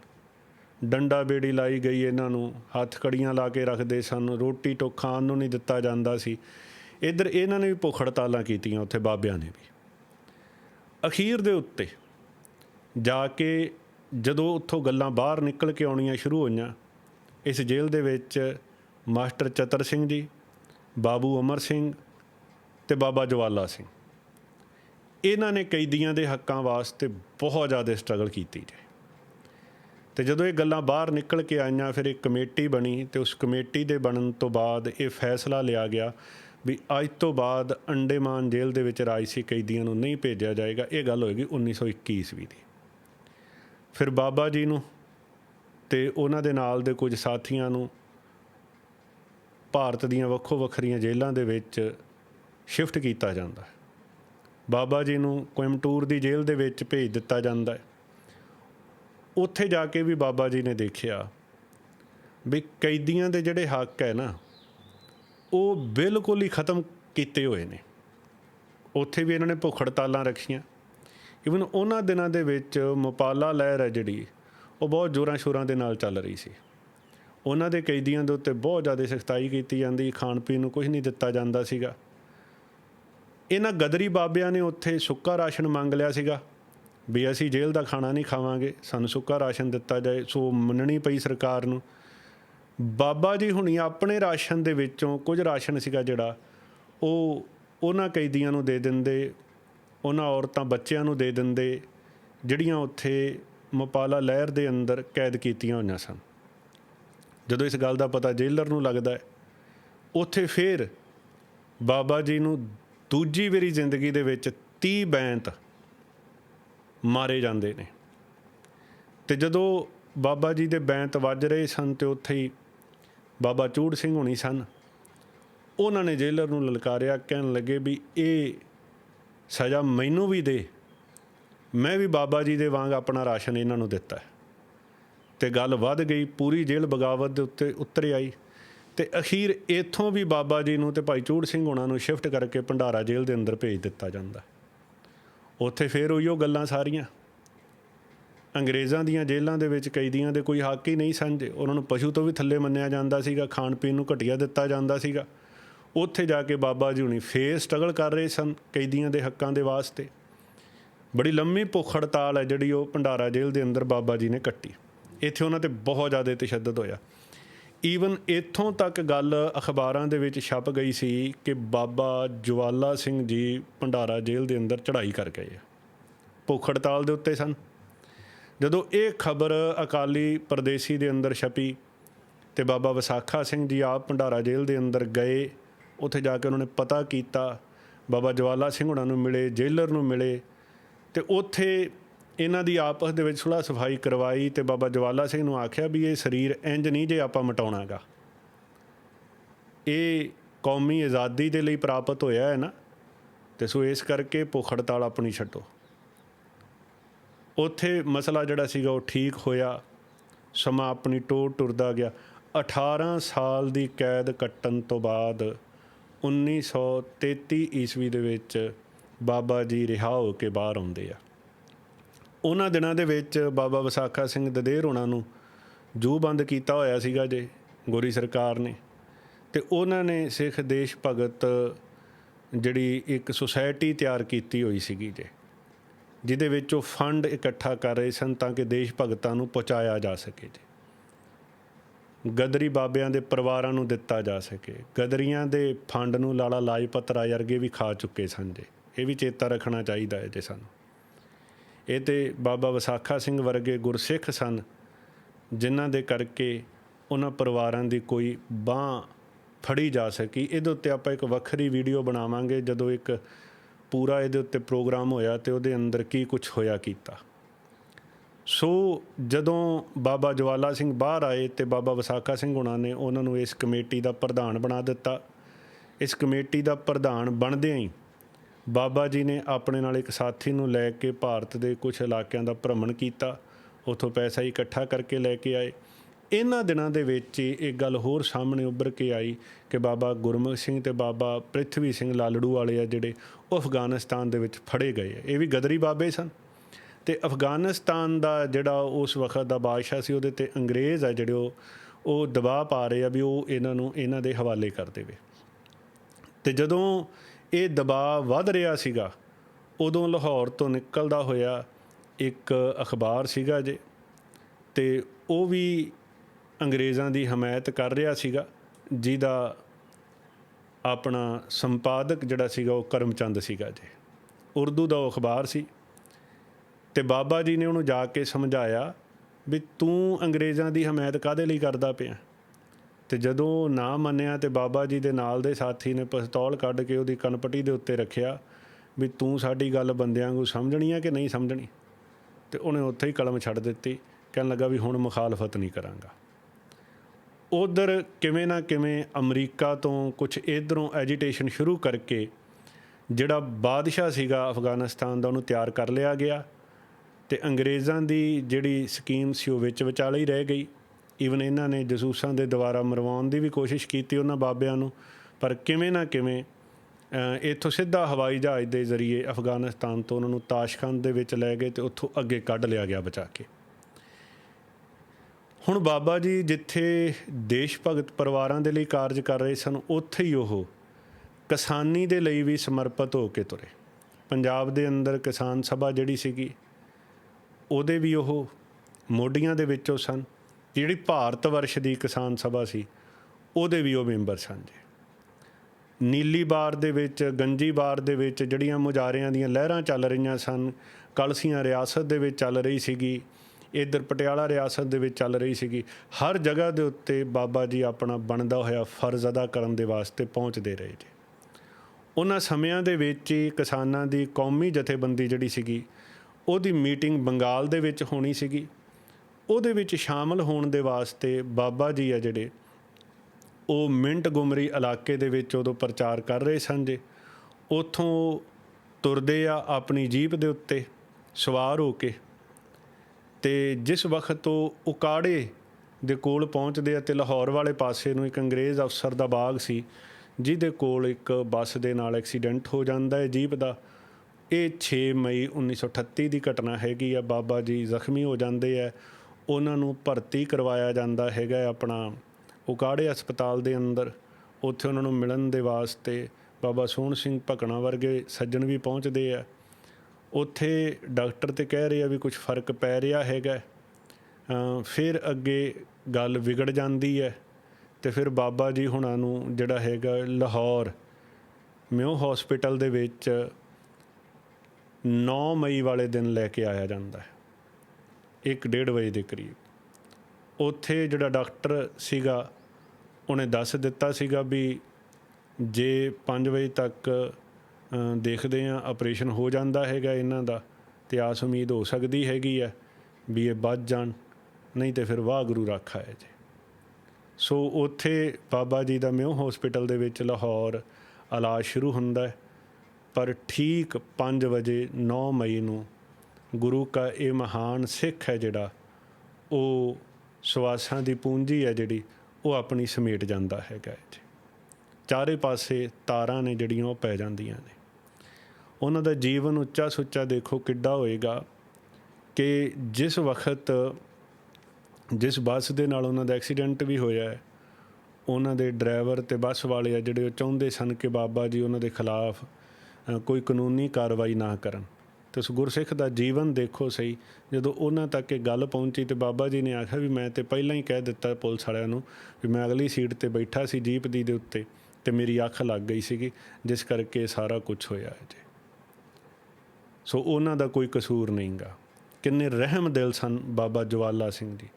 ਡੰਡਾ ਬੇੜੀ ਲਾਈ ਗਈ ਇਹਨਾਂ ਨੂੰ, ਹੱਥ ਕੜੀਆਂ ਲਾ ਕੇ ਰੱਖਦੇ ਸਨ, ਰੋਟੀ ਟੋ ਖਾਣ ਨੂੰ ਨਹੀਂ ਦਿੱਤਾ ਜਾਂਦਾ ਸੀ। ਇਧਰ ਇਹਨਾਂ ਨੇ ਵੀ ਭੁੱਖ ਹੜਤਾਲਾਂ ਕੀਤੀਆਂ ਉੱਥੇ ਬਾਬਿਆਂ ਨੇ ਵੀ। ਅਖੀਰ ਦੇ ਉੱਤੇ ਜਾ ਕੇ ਜਦੋਂ ਉੱਥੋਂ ਗੱਲਾਂ ਬਾਹਰ ਨਿਕਲ ਕੇ ਆਉਣੀਆਂ ਸ਼ੁਰੂ ਹੋਈਆਂ, ਇਸ ਜੇਲ੍ਹ ਦੇ ਵਿੱਚ ਮਾਸਟਰ ਚਤਰ ਸਿੰਘ ਜੀ ਬਾਬੂ ਅਮਰ ਸਿੰਘ ਤੇ ਬਾਬਾ ਜਵਾਲਾ ਸਿੰਘ। ਇਹਨਾਂ ਨੇ ਕੈਦੀਆਂ ਦੇ ਹੱਕਾਂ ਵਾਸਤੇ ਬਹੁਤ ਜ਼ਿਆਦਾ ਸਟਰਗਲ ਕੀਤੀ ਜੇ। ਤੇ ਜਦੋਂ ਇਹ ਗੱਲਾਂ ਬਾਹਰ ਨਿਕਲ ਕੇ ਆਈਆਂ, ਫਿਰ ਇੱਕ ਕਮੇਟੀ ਬਣੀ ਤੇ ਉਸ ਕਮੇਟੀ ਦੇ ਬਣਨ ਤੋਂ ਬਾਅਦ ਇਹ ਫੈਸਲਾ ਲਿਆ ਗਿਆ ਵੀ ਅੱਜ ਤੋਂ ਬਾਅਦ ਅੰਡੇਮਾਨ ਜੇਲ੍ਹ ਦੇ ਵਿੱਚ ਰਾਜਸੀ ਕੈਦੀਆਂ ਨੂੰ ਨਹੀਂ ਭੇਜਿਆ ਜਾਏਗਾ। ਇਹ ਗੱਲ ਹੋਏਗੀ 1921 ਈਸਵੀ ਦੀ। ਫਿਰ ਬਾਬਾ ਜੀ ਨੂੰ ਤੇ ਉਹਨਾਂ ਦੇ ਨਾਲ ਦੇ ਕੁਝ ਸਾਥੀਆਂ ਨੂੰ ਭਾਰਤ ਦੀਆਂ ਵੱਖੋ ਵੱਖਰੀਆਂ ਜੇਲ੍ਹਾਂ ਦੇ ਵਿੱਚ ਸ਼ਿਫਟ ਕੀਤਾ ਜਾਂਦਾ ਹੈ। ਬਾਬਾ ਜੀ ਨੂੰ ਕੋਇਮਟੂਰ ਦੀ ਜੇਲ੍ਹ ਦੇ ਵਿੱਚ ਭੇਜ ਦਿੱਤਾ ਜਾਂਦਾ ਹੈ। ਉੱਥੇ ਜਾ ਕੇ ਵੀ ਬਾਬਾ ਜੀ ਨੇ ਦੇਖਿਆ ਵੀ ਕੈਦੀਆਂ ਦੇ ਜਿਹੜੇ ਹੱਕ ਹੈ ਨਾ, ਉਹ ਬਿਲਕੁਲ ਹੀ ਖਤਮ ਕੀਤੇ ਹੋਏ ਨੇ। ਉੱਥੇ ਵੀ ਇਹਨਾਂ ਨੇ ਭੁੱਖ ਹੜਤਾਲਾਂ ਰੱਖੀਆਂ। ਇਵਨ ਉਹਨਾਂ ਦਿਨਾਂ ਦੇ ਵਿੱਚ ਮਪਾਲਾ ਲਹਿਰ ਹੈ ਜਿਹੜੀ, ਉਹ ਬਹੁਤ ਜ਼ੋਰਾਂ ਸ਼ੋਰਾਂ ਦੇ ਨਾਲ ਚੱਲ ਰਹੀ ਸੀ। ਉਹਨਾਂ ਦੇ ਕੈਦੀਆਂ ਦੇ ਉੱਤੇ ਬਹੁਤ ਜ਼ਿਆਦਾ ਸਖਤਾਈ ਕੀਤੀ ਜਾਂਦੀ, ਖਾਣ ਪੀਣ ਨੂੰ ਕੁਝ ਨਹੀਂ ਦਿੱਤਾ ਜਾਂਦਾ ਸੀਗਾ। ਇਹਨਾਂ ਗਦਰੀ ਬਾਬਿਆਂ ਨੇ ਉੱਥੇ ਸੁੱਕਾ ਰਾਸ਼ਨ ਮੰਗ ਲਿਆ ਸੀਗਾ, ਵੀ ਅਸੀਂ ਜੇਲ੍ਹ ਦਾ ਖਾਣਾ ਨਹੀਂ ਖਾਵਾਂਗੇ, ਸਾਨੂੰ ਸੁੱਕਾ ਰਾਸ਼ਨ ਦਿੱਤਾ ਜਾਏ, ਸੋ ਮੰਨਣੀ ਪਈ ਸਰਕਾਰ ਨੂੰ। ਬਾਬਾ ਜੀ ਹੁਣੀ ਆਪਣੇ ਰਾਸ਼ਨ ਦੇ ਵਿੱਚੋਂ ਕੁਝ ਰਾਸ਼ਨ ਸੀਗਾ ਜਿਹੜਾ, ਉਹ ਉਹਨਾਂ ਕੈਦੀਆਂ ਨੂੰ ਦੇ ਦਿੰਦੇ, ਉਹਨਾਂ ਔਰਤਾਂ ਬੱਚਿਆਂ ਨੂੰ ਦੇ ਦਿੰਦੇ, ਜਿਹੜੀਆਂ ਉੱਥੇ ਮਪਾਲਾ ਲਹਿਰ ਦੇ ਅੰਦਰ ਕੈਦ ਕੀਤੀਆਂ ਹੋਈਆਂ ਸਨ। ਜਦੋਂ ਇਸ ਗੱਲ ਦਾ ਪਤਾ ਜੇਲਰ ਨੂੰ ਲੱਗਦਾ ਹੈ, ਉੱਥੇ ਫਿਰ ਬਾਬਾ ਜੀ ਨੂੰ ਦੂਜੀ ਵਾਰੀ ਜ਼ਿੰਦਗੀ ਦੇ ਵਿੱਚ 30 ਬੈਂਤ ਮਾਰੇ ਜਾਂਦੇ ਨੇ। ਤੇ ਜਦੋਂ ਬਾਬਾ ਜੀ ਦੇ ਬੈਂਤ ਵੱਜ ਰਹੇ ਸਨ ਤੇ ਉੱਥੇ ਹੀ ਬਾਬਾ ਚੂੜ ਸਿੰਘ ਹੋਣੀ ਸਨ, ਉਹਨਾਂ ਨੇ ਜੇਲਰ ਨੂੰ ਲਲਕਾਰਿਆ, ਕਹਿਣ ਲੱਗੇ ਵੀ ਇਹ ਸਜ਼ਾ ਮੈਨੂੰ ਵੀ ਦੇ, ਮੈਂ ਵੀ ਬਾਬਾ ਜੀ ਦੇ ਵਾਂਗ ਆਪਣਾ ਰਾਸ਼ਨ ਇਹਨਾਂ ਨੂੰ ਦਿੱਤਾ ਹੈ। ਤੇ ਗੱਲ ਵੱਧ ਗਈ, ਪੂਰੀ ਜੇਲ੍ਹ ਬਗਾਵਤ ਦੇ ਉੱਤੇ ਉਤਰ ਆਈ। ਤੇ ਅਖੀਰ ਇਥੋਂ ਵੀ ਬਾਬਾ ਜੀ ਨੂੰ ਤੇ ਭਾਈ ਚੂੜ ਸਿੰਘ ਉਹਨਾਂ ਨੂੰ ਸ਼ਿਫਟ ਕਰਕੇ ਭੰਡਾਰਾ ਜੇਲ੍ਹ ਦੇ ਅੰਦਰ ਭੇਜ ਦਿੱਤਾ ਜਾਂਦਾ। ਉੱਥੇ ਫੇਰ ਉਹੀਓ ਗੱਲਾਂ ਸਾਰੀਆਂ। ਅੰਗਰੇਜ਼ਾਂ ਦੀਆਂ ਜੇਲ੍ਹਾਂ ਦੇ ਵਿੱਚ ਕੈਦੀਆਂ ਦੇ ਕੋਈ ਹੱਕ ਹੀ ਨਹੀਂ ਸਨ ਉਹਨਾਂ ਨੂੰ ਪਸ਼ੂ ਤੋਂ ਵੀ ਥੱਲੇ ਮੰਨਿਆ ਜਾਂਦਾ ਸੀਗਾ, ਖਾਣ ਪੀਣ ਨੂੰ ਘਟੀਆ ਦਿੱਤਾ ਜਾਂਦਾ ਸੀਗਾ। ਉੱਥੇ ਜਾ ਕੇ ਬਾਬਾ ਜੀ ਹੁਣੀ ਫੇਰ ਸਟਰਗਲ ਕਰ ਰਹੇ ਸਨ ਕੈਦੀਆਂ ਦੇ ਹੱਕਾਂ ਦੇ ਵਾਸਤੇ। ਬੜੀ ਲੰਮੀ ਭੁੱਖ ਹੜਤਾਲ ਹੈ ਜਿਹੜੀ ਉਹ ਭੰਡਾਰਾ ਜੇਲ੍ਹ ਦੇ ਅੰਦਰ ਬਾਬਾ ਜੀ ਨੇ ਕੱਟੀ। ਇੱਥੇ ਉਹਨਾਂ ਤੇ ਬਹੁਤ ਜ਼ਿਆਦਾ ਤਸ਼ੱਦਦ ਹੋਇਆ। ਈਵਨ ਇੱਥੋਂ ਤੱਕ ਗੱਲ ਅਖਬਾਰਾਂ ਦੇ ਵਿੱਚ ਛਪ ਗਈ ਸੀ ਕਿ ਬਾਬਾ ਜਵਾਲਾ ਸਿੰਘ ਜੀ ਭੰਡਾਰਾ ਜੇਲ੍ਹ ਦੇ ਅੰਦਰ ਚੜ੍ਹਾਈ ਕਰ ਗਏ ਆ। ਭੁੱਖ ਹੜਤਾਲ ਦੇ ਉੱਤੇ ਸਨ। ਜਦੋਂ ਇਹ ਖਬਰ ਅਕਾਲੀ ਪਰਦੇਸੀ ਦੇ ਅੰਦਰ ਛਪੀ ਤੇ ਬਾਬਾ ਵਿਸਾਖਾ ਸਿੰਘ ਜੀ ਆਪ ਭੰਡਾਰਾ ਜੇਲ੍ਹ ਦੇ ਅੰਦਰ ਗਏ, ਉੱਥੇ ਜਾ ਕੇ ਉਹਨਾਂ ਨੇ ਪਤਾ ਕੀਤਾ, ਬਾਬਾ ਜਵਾਲਾ ਸਿੰਘ ਹੁਣਾਂ ਨੂੰ ਮਿਲੇ, ਜੇਲਰ ਨੂੰ ਮਿਲੇ ਤੇ ਉੱਥੇ ਇਹਨਾਂ ਦੀ ਆਪਸ ਦੇ ਵਿੱਚ ਸੁਲਾ ਸਫ਼ਾਈ ਕਰਵਾਈ ਤੇ ਬਾਬਾ ਜਵਾਲਾ ਸਿੰਘ ਨੂੰ ਆਖਿਆ ਵੀ ਇਹ ਸਰੀਰ ਇੰਜ ਨਹੀਂ ਜੇ ਆਪਾਂ ਮਟਾਉਣਾਗਾ ਇਹ ਕੌਮੀ ਆਜ਼ਾਦੀ ਦੇ ਲਈ ਪ੍ਰਾਪਤ ਹੋਇਆ ਹੈ ਨਾ, ਤੇ ਸੋ ਇਸ ਕਰਕੇ ਭੁੱਖ ਹੜਤਾਲ ਆਪਣੀ ਛੱਡੋ। ਉੱਥੇ ਮਸਲਾ ਜਿਹੜਾ ਸੀਗਾ ਉਹ ਠੀਕ ਹੋਇਆ, ਸਮਾਂ ਆਪਣੀ ਟੋਰ ਟੁਰਦਾ ਗਿਆ। 18 ਸਾਲ ਦੀ ਕੈਦ ਕੱਟਣ ਤੋਂ ਬਾਅਦ 1933 ਈਸਵੀ ਦੇ ਵਿੱਚ ਬਾਬਾ ਜੀ ਰਿਹਾ ਹੋ ਕੇ ਬਾਹਰ ਆਉਂਦੇ ਆ। ਉਹਨਾਂ ਦਿਨਾਂ ਦੇ ਵਿੱਚ ਬਾਬਾ ਵਿਸਾਖਾ ਸਿੰਘ ਦਦੇਰ ਉਹਨਾਂ ਨੂੰ ਜੂ ਬੰਦ ਕੀਤਾ ਹੋਇਆ ਸੀਗਾ ਜੇ, ਗੋਰੀ ਸਰਕਾਰ ਨੇ। ਤੇ ਉਹਨਾਂ ਨੇ ਸਿੱਖ ਦੇਸ਼ ਭਗਤ ਜਿਹੜੀ ਇੱਕ ਸੁਸਾਇਟੀ ਤਿਆਰ ਕੀਤੀ ਹੋਈ ਸੀਗੀ ਜੇ, ਜਿਹਦੇ ਵਿੱਚ ਉਹ ਫੰਡ ਇਕੱਠਾ ਕਰ ਰਹੇ ਸਨ ਤਾਂ ਕਿ ਦੇਸ਼ ਭਗਤਾਂ ਨੂੰ ਪਹੁੰਚਾਇਆ ਜਾ ਸਕੇ ਜੀ। ਗਦਰੀ ਬਾਬਿਆਂ ਦੇ ਪਰਿਵਾਰਾਂ ਨੂੰ ਦਿੱਤਾ ਜਾ ਸਕੇ। ਗਦਰੀਆਂ ਦੇ ਫੰਡ ਨੂੰ ਲਾਲਾ ਲਾਜਪਤ ਰਾਏ ਵਰਗੇ ਵੀ ਖਾ ਚੁੱਕੇ ਸਨ ਜੀ। ਇਹ ਵੀ ਚੇਤਾ ਰੱਖਣਾ ਚਾਹੀਦਾ ਹੈ ਜੇ ਸਾਨੂੰ। ਇਹ ਤੇ ਬਾਬਾ ਵਿਸਾਖਾ ਸਿੰਘ ਵਰਗੇ ਗੁਰਸਿੱਖ ਸਨ, ਜਿਨ੍ਹਾਂ ਦੇ ਕਰਕੇ ਉਹਨਾਂ ਪਰਿਵਾਰਾਂ ਦੀ ਕੋਈ ਬਾਹ ਫੜੀ ਜਾ ਸਕੀ। ਇਹਦੇ ਉੱਤੇ ਆਪਾਂ ਇੱਕ ਵੱਖਰੀ ਵੀਡੀਓ ਬਣਾਵਾਂਗੇ, ਜਦੋਂ ਇੱਕ ਪੂਰਾ ਇਹਦੇ ਉੱਤੇ ਪ੍ਰੋਗਰਾਮ ਹੋਇਆ ਤੇ ਉਹਦੇ ਅੰਦਰ ਕੀ ਕੁਝ ਹੋਇਆ ਕੀਤਾ। ਸੋ ਜਦੋਂ ਬਾਬਾ ਜਵਾਲਾ ਸਿੰਘ ਬਾਹਰ ਆਏ ਤੇ ਬਾਬਾ ਵਿਸਾਖਾ ਸਿੰਘ ਹੁਣਾਂ ਨੇ ਉਹਨਾਂ ਨੂੰ ਇਸ ਕਮੇਟੀ ਦਾ ਪ੍ਰਧਾਨ ਬਣਾ ਦਿੱਤਾ। ਇਸ ਕਮੇਟੀ ਦਾ ਪ੍ਰਧਾਨ ਬਣਦਿਆਂ ਹੀ ਬਾਬਾ ਜੀ ਨੇ ਆਪਣੇ ਨਾਲ ਇੱਕ ਸਾਥੀ ਨੂੰ ਲੈ ਕੇ ਭਾਰਤ ਦੇ ਕੁਝ ਇਲਾਕਿਆਂ ਦਾ ਭ੍ਰਮਣ ਕੀਤਾ। ਉਥੋਂ ਪੈਸਾ ਇਕੱਠਾ ਕਰਕੇ ਲੈ ਕੇ ਆਏ। ਇਹਨਾਂ ਦਿਨਾਂ ਦੇ ਵਿੱਚ ਹੀ ਇੱਕ ਗੱਲ ਹੋਰ ਸਾਹਮਣੇ ਉੱਭਰ ਕੇ ਆਈ ਕਿ ਬਾਬਾ ਗੁਰਮੁਖ ਸਿੰਘ ਤੇ ਬਾਬਾ ਪ੍ਰਿਥਵੀ ਸਿੰਘ ਲਾਲੜੂ ਵਾਲੇ ਆ ਜਿਹੜੇ ਉਹ ਅਫਗਾਨਿਸਤਾਨ ਦੇ ਵਿੱਚ ਫੜੇ ਗਏ ਇਹ ਵੀ ਗਦਰੀ ਬਾਬੇ ਸਨ। ਤੇ ਅਫਗਾਨਿਸਤਾਨ ਦਾ ਜਿਹੜਾ ਉਸ ਵਕਤ ਦਾ ਬਾਦਸ਼ਾਹ ਸੀ, ਉਹਦੇ ਤੇ ਅੰਗਰੇਜ਼ ਆ ਜਿਹੜੇ ਉਹ ਉਹ ਦਬਾਅ ਪਾ ਰਹੇ ਆ ਵੀ ਉਹ ਇਹਨਾਂ ਨੂੰ ਇਹਨਾਂ ਦੇ ਹਵਾਲੇ ਕਰ ਦੇਵੇ। ਤੇ ਜਦੋਂ ਇਹ ਦਬਾਅ ਵੱਧ ਰਿਹਾ ਸੀਗਾ। ਉਦੋਂ ਲਾਹੌਰ ਤੋਂ ਨਿਕਲਦਾ ਹੋਇਆ ਇੱਕ ਅਖਬਾਰ ਸੀਗਾ ਜੇ, ਤੇ ਉਹ ਵੀ ਅੰਗਰੇਜ਼ਾਂ ਦੀ ਹਮਾਇਤ ਕਰ ਰਿਹਾ ਸੀਗਾ, ਜਿਹਦਾ ਆਪਣਾ ਸੰਪਾਦਕ ਜਿਹੜਾ ਸੀਗਾ ਉਹ ਕਰਮਚੰਦ ਸੀਗਾ ਜੀ। ਉਰਦੂ ਦਾ ਉਹ ਅਖਬਾਰ ਸੀ। ਤੇ ਬਾਬਾ ਜੀ ਨੇ ਉਹਨੂੰ ਜਾ ਕੇ ਸਮਝਾਇਆ ਵੀ ਤੂੰ ਅੰਗਰੇਜ਼ਾਂ ਦੀ ਹਮਾਇਤ ਕਾਦੇ ਲਈ ਕਰਦਾ ਪਿਆ? ਤੇ ਜਦੋਂ ਨਾ ਮੰਨਿਆ ਤੇ ਬਾਬਾ ਜੀ ਦੇ ਨਾਲ ਦੇ ਸਾਥੀ ਨੇ ਪਿਸਤੌਲ ਕੱਢ ਕੇ ਉਹਦੀ ਕਨਪਟੀ ਦੇ ਉੱਤੇ ਰੱਖਿਆ ਵੀ ਤੂੰ ਸਾਡੀ ਗੱਲ ਬੰਦਿਆਂ ਨੂੰ ਸਮਝਣੀ ਆ ਕਿ ਨਹੀਂ ਸਮਝਣੀ? ਤੇ ਉਹਨੇ ਉੱਥੇ ਹੀ ਕਲਮ ਛੱਡ ਦਿੱਤੀ, ਕਹਿਣ ਲੱਗਾ ਵੀ ਹੁਣ ਮੁਖਾਲਫਤ ਨਹੀਂ ਕਰਾਂਗਾ। ਉਧਰ ਕਿਵੇਂ ਨਾ ਕਿਵੇਂ ਅਮਰੀਕਾ ਤੋਂ ਕੁਝ ਇਧਰੋਂ ਐਜੀਟੇਸ਼ਨ ਸ਼ੁਰੂ ਕਰਕੇ ਜਿਹੜਾ ਬਾਦਸ਼ਾਹ ਸੀਗਾ ਅਫਗਾਨਿਸਤਾਨ ਦਾ ਉਹਨੂੰ ਤਿਆਰ ਕਰ ਲਿਆ ਗਿਆ ਤੇ ਅੰਗਰੇਜ਼ਾਂ ਦੀ ਜਿਹੜੀ ਸਕੀਮ ਸੀ ਉਹ ਵਿੱਚ ਵਿਚਾਲੇ ਹੀ ਰਹਿ ਗਈ। ਈਵਨ ਇਹਨਾਂ ਨੇ ਜਸੂਸਾਂ ਦੇ ਦੁਆਰਾ ਮਰਵਾਉਣ ਦੀ ਵੀ ਕੋਸ਼ਿਸ਼ ਕੀਤੀ ਉਹਨਾਂ ਬਾਬਿਆਂ ਨੂੰ, ਪਰ ਕਿਵੇਂ ਨਾ ਕਿਵੇਂ ਇੱਥੋਂ ਸਿੱਧਾ ਹਵਾਈ ਜਹਾਜ਼ ਦੇ ਜ਼ਰੀਏ ਅਫਗਾਨਿਸਤਾਨ ਤੋਂ ਉਹਨਾਂ ਨੂੰ ਤਾਸ਼ਖੰਦ ਦੇ ਵਿੱਚ ਲੈ ਗਏ ਤੇ ਉੱਥੋਂ ਅੱਗੇ ਕੱਢ ਲਿਆ ਗਿਆ ਬਚਾ ਕੇ। ਹੁਣ ਬਾਬਾ ਜੀ ਜਿੱਥੇ ਦੇਸ਼ ਭਗਤ ਪਰਿਵਾਰਾਂ ਦੇ ਲਈ ਕਾਰਜ ਕਰ ਰਹੇ ਸਨ, ਉੱਥੇ ਹੀ ਉਹ ਕਿਸਾਨੀ ਦੇ ਲਈ ਵੀ ਸਮਰਪਿਤ ਹੋ ਕੇ ਤੁਰੇ। ਪੰਜਾਬ ਦੇ ਅੰਦਰ ਕਿਸਾਨ ਸਭਾ ਜਿਹੜੀ ਸੀਗੀ, ਉਹਦੇ ਵੀ ਉਹ ਮੋਢੀਆਂ ਦੇ ਵਿੱਚੋਂ ਸਨ। ਜਿਹੜੀ ਭਾਰਤ ਵਰਸ਼ ਦੀ ਕਿਸਾਨ ਸਭਾ ਸੀ, ਉਹਦੇ ਵੀ ਉਹ ਮੈਂਬਰ ਸਨ ਜੀ। ਨੀਲੀ ਬਾਰ ਦੇ ਵਿੱਚ, ਗੰਜੀ ਬਾਰ ਦੇ ਵਿੱਚ ਜਿਹੜੀਆਂ ਮੁਜਾਰਿਆਂ ਦੀਆਂ ਲਹਿਰਾਂ ਚੱਲ ਰਹੀਆਂ ਸਨ, ਕਲਸੀਆਂ ਰਿਆਸਤ ਦੇ ਵਿੱਚ ਚੱਲ ਰਹੀ ਸੀਗੀ, ਇਧਰ ਪਟਿਆਲਾ ਰਿਆਸਤ ਦੇ ਵਿੱਚ ਚੱਲ ਰਹੀ ਸੀਗੀ, ਹਰ ਜਗ੍ਹਾ ਦੇ ਉੱਤੇ ਬਾਬਾ ਜੀ ਆਪਣਾ ਬਣਦਾ ਹੋਇਆ ਫਰਜ਼ ਅਦਾ ਕਰਨ ਦੇ ਵਾਸਤੇ ਪਹੁੰਚਦੇ ਰਹੇ ਜੀ। ਉਹਨਾਂ ਸਮਿਆਂ ਦੇ ਵਿੱਚ ਹੀ ਕਿਸਾਨਾਂ ਦੀ ਕੌਮੀ ਜਥੇਬੰਦੀ ਜਿਹੜੀ ਸੀਗੀ, ਉਹਦੀ ਮੀਟਿੰਗ ਬੰਗਾਲ ਦੇ ਵਿੱਚ ਹੋਣੀ ਸੀਗੀ ਉਹਦੇ ਵਿੱਚ ਸ਼ਾਮਲ ਹੋਣ ਦੇ ਵਾਸਤੇ ਬਾਬਾ ਜੀ ਆ ਜਿਹੜੇ, ਉਹ ਮਿੰਟ ਗੁਮਰੀ ਇਲਾਕੇ ਦੇ ਵਿੱਚ ਉਦੋਂ ਪ੍ਰਚਾਰ ਕਰ ਰਹੇ ਸਨ ਜੇ। ਉਥੋਂ ਤੁਰਦੇ ਆ ਆਪਣੀ ਜੀਪ ਦੇ ਉੱਤੇ ਸਵਾਰ ਹੋ ਕੇ ਤੇ ਜਿਸ ਵਕਤ ਉਹ ਉਕਾੜੇ ਦੇ ਕੋਲ ਪਹੁੰਚਦੇ ਆ ਤੇ ਲਾਹੌਰ ਵਾਲੇ ਪਾਸੇ ਨੂੰ ਇੱਕ ਅੰਗਰੇਜ਼ ਅਫਸਰ ਦਾ ਬਾਗ ਸੀ, ਜਿਹਦੇ ਕੋਲ ਇੱਕ ਬੱਸ ਦੇ ਨਾਲ ਐਕਸੀਡੈਂਟ ਹੋ ਜਾਂਦਾ ਹੈ ਜੀਪ ਦਾ। ਇਹ 6 ਮਈ 1938 ਦੀ ਘਟਨਾ ਹੈਗੀ ਆ, ਬਾਬਾ ਜੀ ਜ਼ਖਮੀ ਹੋ ਜਾਂਦੇ ਆ। ਉਹਨਾਂ ਨੂੰ ਭਰਤੀ ਕਰਵਾਇਆ ਜਾਂਦਾ ਹੈਗਾ ਆਪਣਾ ਉਕਾੜੇ ਹਸਪਤਾਲ ਦੇ ਅੰਦਰ। ਉੱਥੇ ਉਹਨਾਂ ਨੂੰ ਮਿਲਣ ਦੇ ਵਾਸਤੇ ਬਾਬਾ ਸੋਹਣ ਸਿੰਘ ਭਕਣਾ ਵਰਗੇ ਸੱਜਣ ਵੀ ਪਹੁੰਚਦੇ ਆ। ਉੱਥੇ ਡਾਕਟਰ ਤੇ ਕਹਿ ਰਹੇ ਆ ਵੀ ਕੁਝ ਫ਼ਰਕ ਪੈ ਰਿਹਾ ਹੈਗਾ ਫਿਰ ਅੱਗੇ ਗੱਲ ਵਿਗੜ ਜਾਂਦੀ ਹੈ ਤੇ ਫਿਰ ਬਾਬਾ ਜੀ ਹੁਣਾਂ ਨੂੰ ਜਿਹੜਾ ਹੈਗਾ ਲਾਹੌਰ ਮਿਓ ਹਸਪੀਟਲ ਦੇ ਵਿੱਚ 9 ਮਈ ਵਾਲੇ ਦਿਨ ਲੈ ਕੇ ਆਇਆ ਜਾਂਦਾ ਹੈ। 1:30 ਵਜੇ ਦੇ ਕਰੀਬ। ਉੱਥੇ ਜਿਹੜਾ ਡਾਕਟਰ ਸੀਗਾ, ਉਹਨੇ ਦੱਸ ਦਿੱਤਾ ਸੀਗਾ ਵੀ ਜੇ 5 ਵਜੇ ਤੱਕ ਦੇਖਦੇ ਆ ਆਪਰੇਸ਼ਨ ਹੋ ਜਾਂਦਾ ਹੈਗਾ ਇਹਨਾਂ ਦਾ, ਤੇ ਆਸ ਉਮੀਦ ਹੋ ਸਕਦੀ ਹੈਗੀ ਆ ਵੀ ਇਹ ਬਚ ਜਾਣ, ਨਹੀਂ ਤੇ ਫਿਰ ਵਾਹਿਗੁਰੂ ਰਾਖਾ ਹੈ ਜੀ। ਸੋ ਉੱਥੇ ਬਾਬਾ ਜੀ ਦਾ ਮਿਓ ਹਸਪੀਟਲ ਦੇ ਵਿੱਚ ਲਾਹੌਰ ਇਲਾਜ ਸ਼ੁਰੂ ਹੁੰਦਾ ਪਰ ਠੀਕ 5 ਵਜੇ 9 ਮਈ ਨੂੰ ਗੁਰੂ ਕਾ ਇਹ ਮਹਾਨ ਸਿੱਖ ਹੈ ਜਿਹੜਾ, ਉਹ ਸਵਾਸਾਂ ਦੀ ਪੂੰਜੀ ਹੈ ਜਿਹੜੀ, ਉਹ ਆਪਣੀ ਸਮੇਟ ਜਾਂਦਾ ਹੈਗਾ ਜੀ। ਚਾਰੇ ਪਾਸੇ ਤਾਰਾਂ ਨੇ ਜਿਹੜੀਆਂ ਉਹ ਪੈ ਜਾਂਦੀਆਂ ਨੇ। ਉਹਨਾਂ ਦਾ ਜੀਵਨ ਉੱਚਾ ਸੁੱਚਾ ਦੇਖੋ ਕਿੱਡਾ ਹੋਏਗਾ ਕਿ ਜਿਸ ਵਕਤ ਜਿਸ ਬੱਸ ਦੇ ਨਾਲ ਉਹਨਾਂ ਦਾ ਐਕਸੀਡੈਂਟ ਵੀ ਹੋਇਆ ਹੈ, ਉਹਨਾਂ ਦੇ ਡਰਾਈਵਰ ਤੇ ਬੱਸ ਵਾਲੇ ਆ ਜਿਹੜੇ ਉਹ ਚਾਹੁੰਦੇ ਸਨ ਕਿ ਬਾਬਾ ਜੀ ਉਹਨਾਂ ਦੇ ਖਿਲਾਫ ਕੋਈ ਕਾਨੂੰਨੀ ਕਾਰਵਾਈ ਨਾ ਕਰਨ। ਤੇ ਗੁਰਸਿੱਖ ਦਾ ਜੀਵਨ ਦੇਖੋ ਸਹੀ। ਜਦੋਂ ਉਹਨਾਂ ਤੱਕ ਇਹ ਗੱਲ ਪਹੁੰਚੀ ਤੇ ਬਾਬਾ ਜੀ ਨੇ ਆਖਿਆ ਵੀ ਮੈਂ ਤੇ ਪਹਿਲਾਂ ਹੀ ਕਹਿ ਦਿੱਤਾ ਪੁਲਿਸ ਵਾਲਿਆਂ ਨੂੰ ਵੀ ਮੈਂ ਅਗਲੀ ਸੀਟ ਤੇ ਬੈਠਾ ਸੀ ਜੀਪ ਦੀ ਦੇ ਉੱਤੇ ਤੇ ਮੇਰੀ ਅੱਖ ਲੱਗ ਗਈ ਸੀਗੀ, ਜਿਸ ਕਰਕੇ ਸਾਰਾ ਕੁਝ ਹੋਇਆ ਜੀ। ਸੋ ਉਹਨਾਂ ਦਾ ਕੋਈ ਕਸੂਰ ਨਹੀਂਗਾ ਕਿੰਨੇ ਰਹਿਮ ਦਿਲ ਸਨ ਬਾਬਾ ਜਵਾਲਾ ਸਿੰਘ ਜੀ।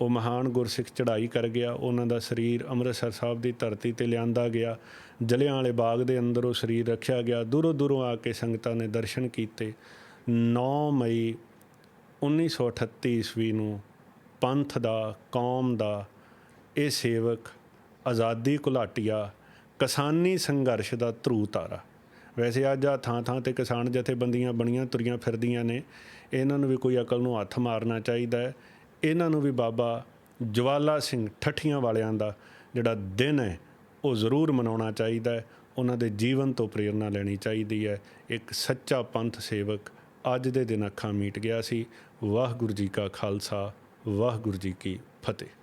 ਉਹ ਮਹਾਨ ਗੁਰਸਿੱਖ ਚੜ੍ਹਾਈ ਕਰ ਗਿਆ, ਉਹਨਾਂ ਦਾ ਸਰੀਰ ਅੰਮ੍ਰਿਤਸਰ ਸਾਹਿਬ ਦੀ ਧਰਤੀ ਤੇ ਲਿਆਂਦਾ ਗਿਆ। ਜਲਿਆਂ ਵਾਲੇ ਬਾਗ ਦੇ ਅੰਦਰ ਉਹ ਸਰੀਰ ਰੱਖਿਆ ਗਿਆ। ਦੂਰੋਂ ਦੂਰੋਂ ਆ ਕੇ ਸੰਗਤਾਂ ਨੇ ਦਰਸ਼ਨ ਕੀਤੇ। 9 ਮਈ 1938 ਈਸਵੀ ਨੂੰ ਪੰਥ ਦਾ, ਕੌਮ ਦਾ ਇਹ ਸੇਵਕ ਆਜ਼ਾਦੀ ਘੁਲਾਟੀਆ ਕਿਸਾਨੀ ਸੰਘਰਸ਼ ਦਾ ਧਰੂ ਤਾਰਾ। ਵੈਸੇ ਅੱਜ ਆ ਥਾਂ ਥਾਂ ਤੇ ਕਿਸਾਨ ਜਥੇਬੰਦੀਆਂ ਬਣੀਆਂ ਤੁਰੀਆਂ ਫਿਰਦੀਆਂ ਨੇ। ਇਹਨਾਂ ਨੂੰ ਵੀ ਕੋਈ ਅਕਲ ਨੂੰ ਹੱਥ ਮਾਰਨਾ ਚਾਹੀਦਾ ਹੈ। ਇਹਨਾਂ ਨੂੰ ਵੀ ਬਾਬਾ ਜਵਾਲਾ ਸਿੰਘ ਠੱਠੀਆਂ ਵਾਲਿਆਂ ਦਾ ਜਿਹੜਾ ਦਿਨ ਹੈ, ਉਹ ਜ਼ਰੂਰ ਮਨਾਉਣਾ ਚਾਹੀਦਾ ਹੈ। ਉਹਨਾਂ ਦੇ ਜੀਵਨ ਤੋਂ ਪ੍ਰੇਰਣਾ ਲੈਣੀ ਚਾਹੀਦੀ ਹੈ। ਇੱਕ ਸੱਚਾ ਪੰਥ ਸੇਵਕ ਅੱਜ ਦੇ ਦਿਨ ਅੱਖਾਂ ਮੀਟ ਗਿਆ ਸੀ। ਵਾਹਿਗੁਰੂ ਜੀ ਕਾ ਖਾਲਸਾ, ਵਾਹਿਗੁਰੂ ਜੀ ਕੀ ਫਤਿਹ।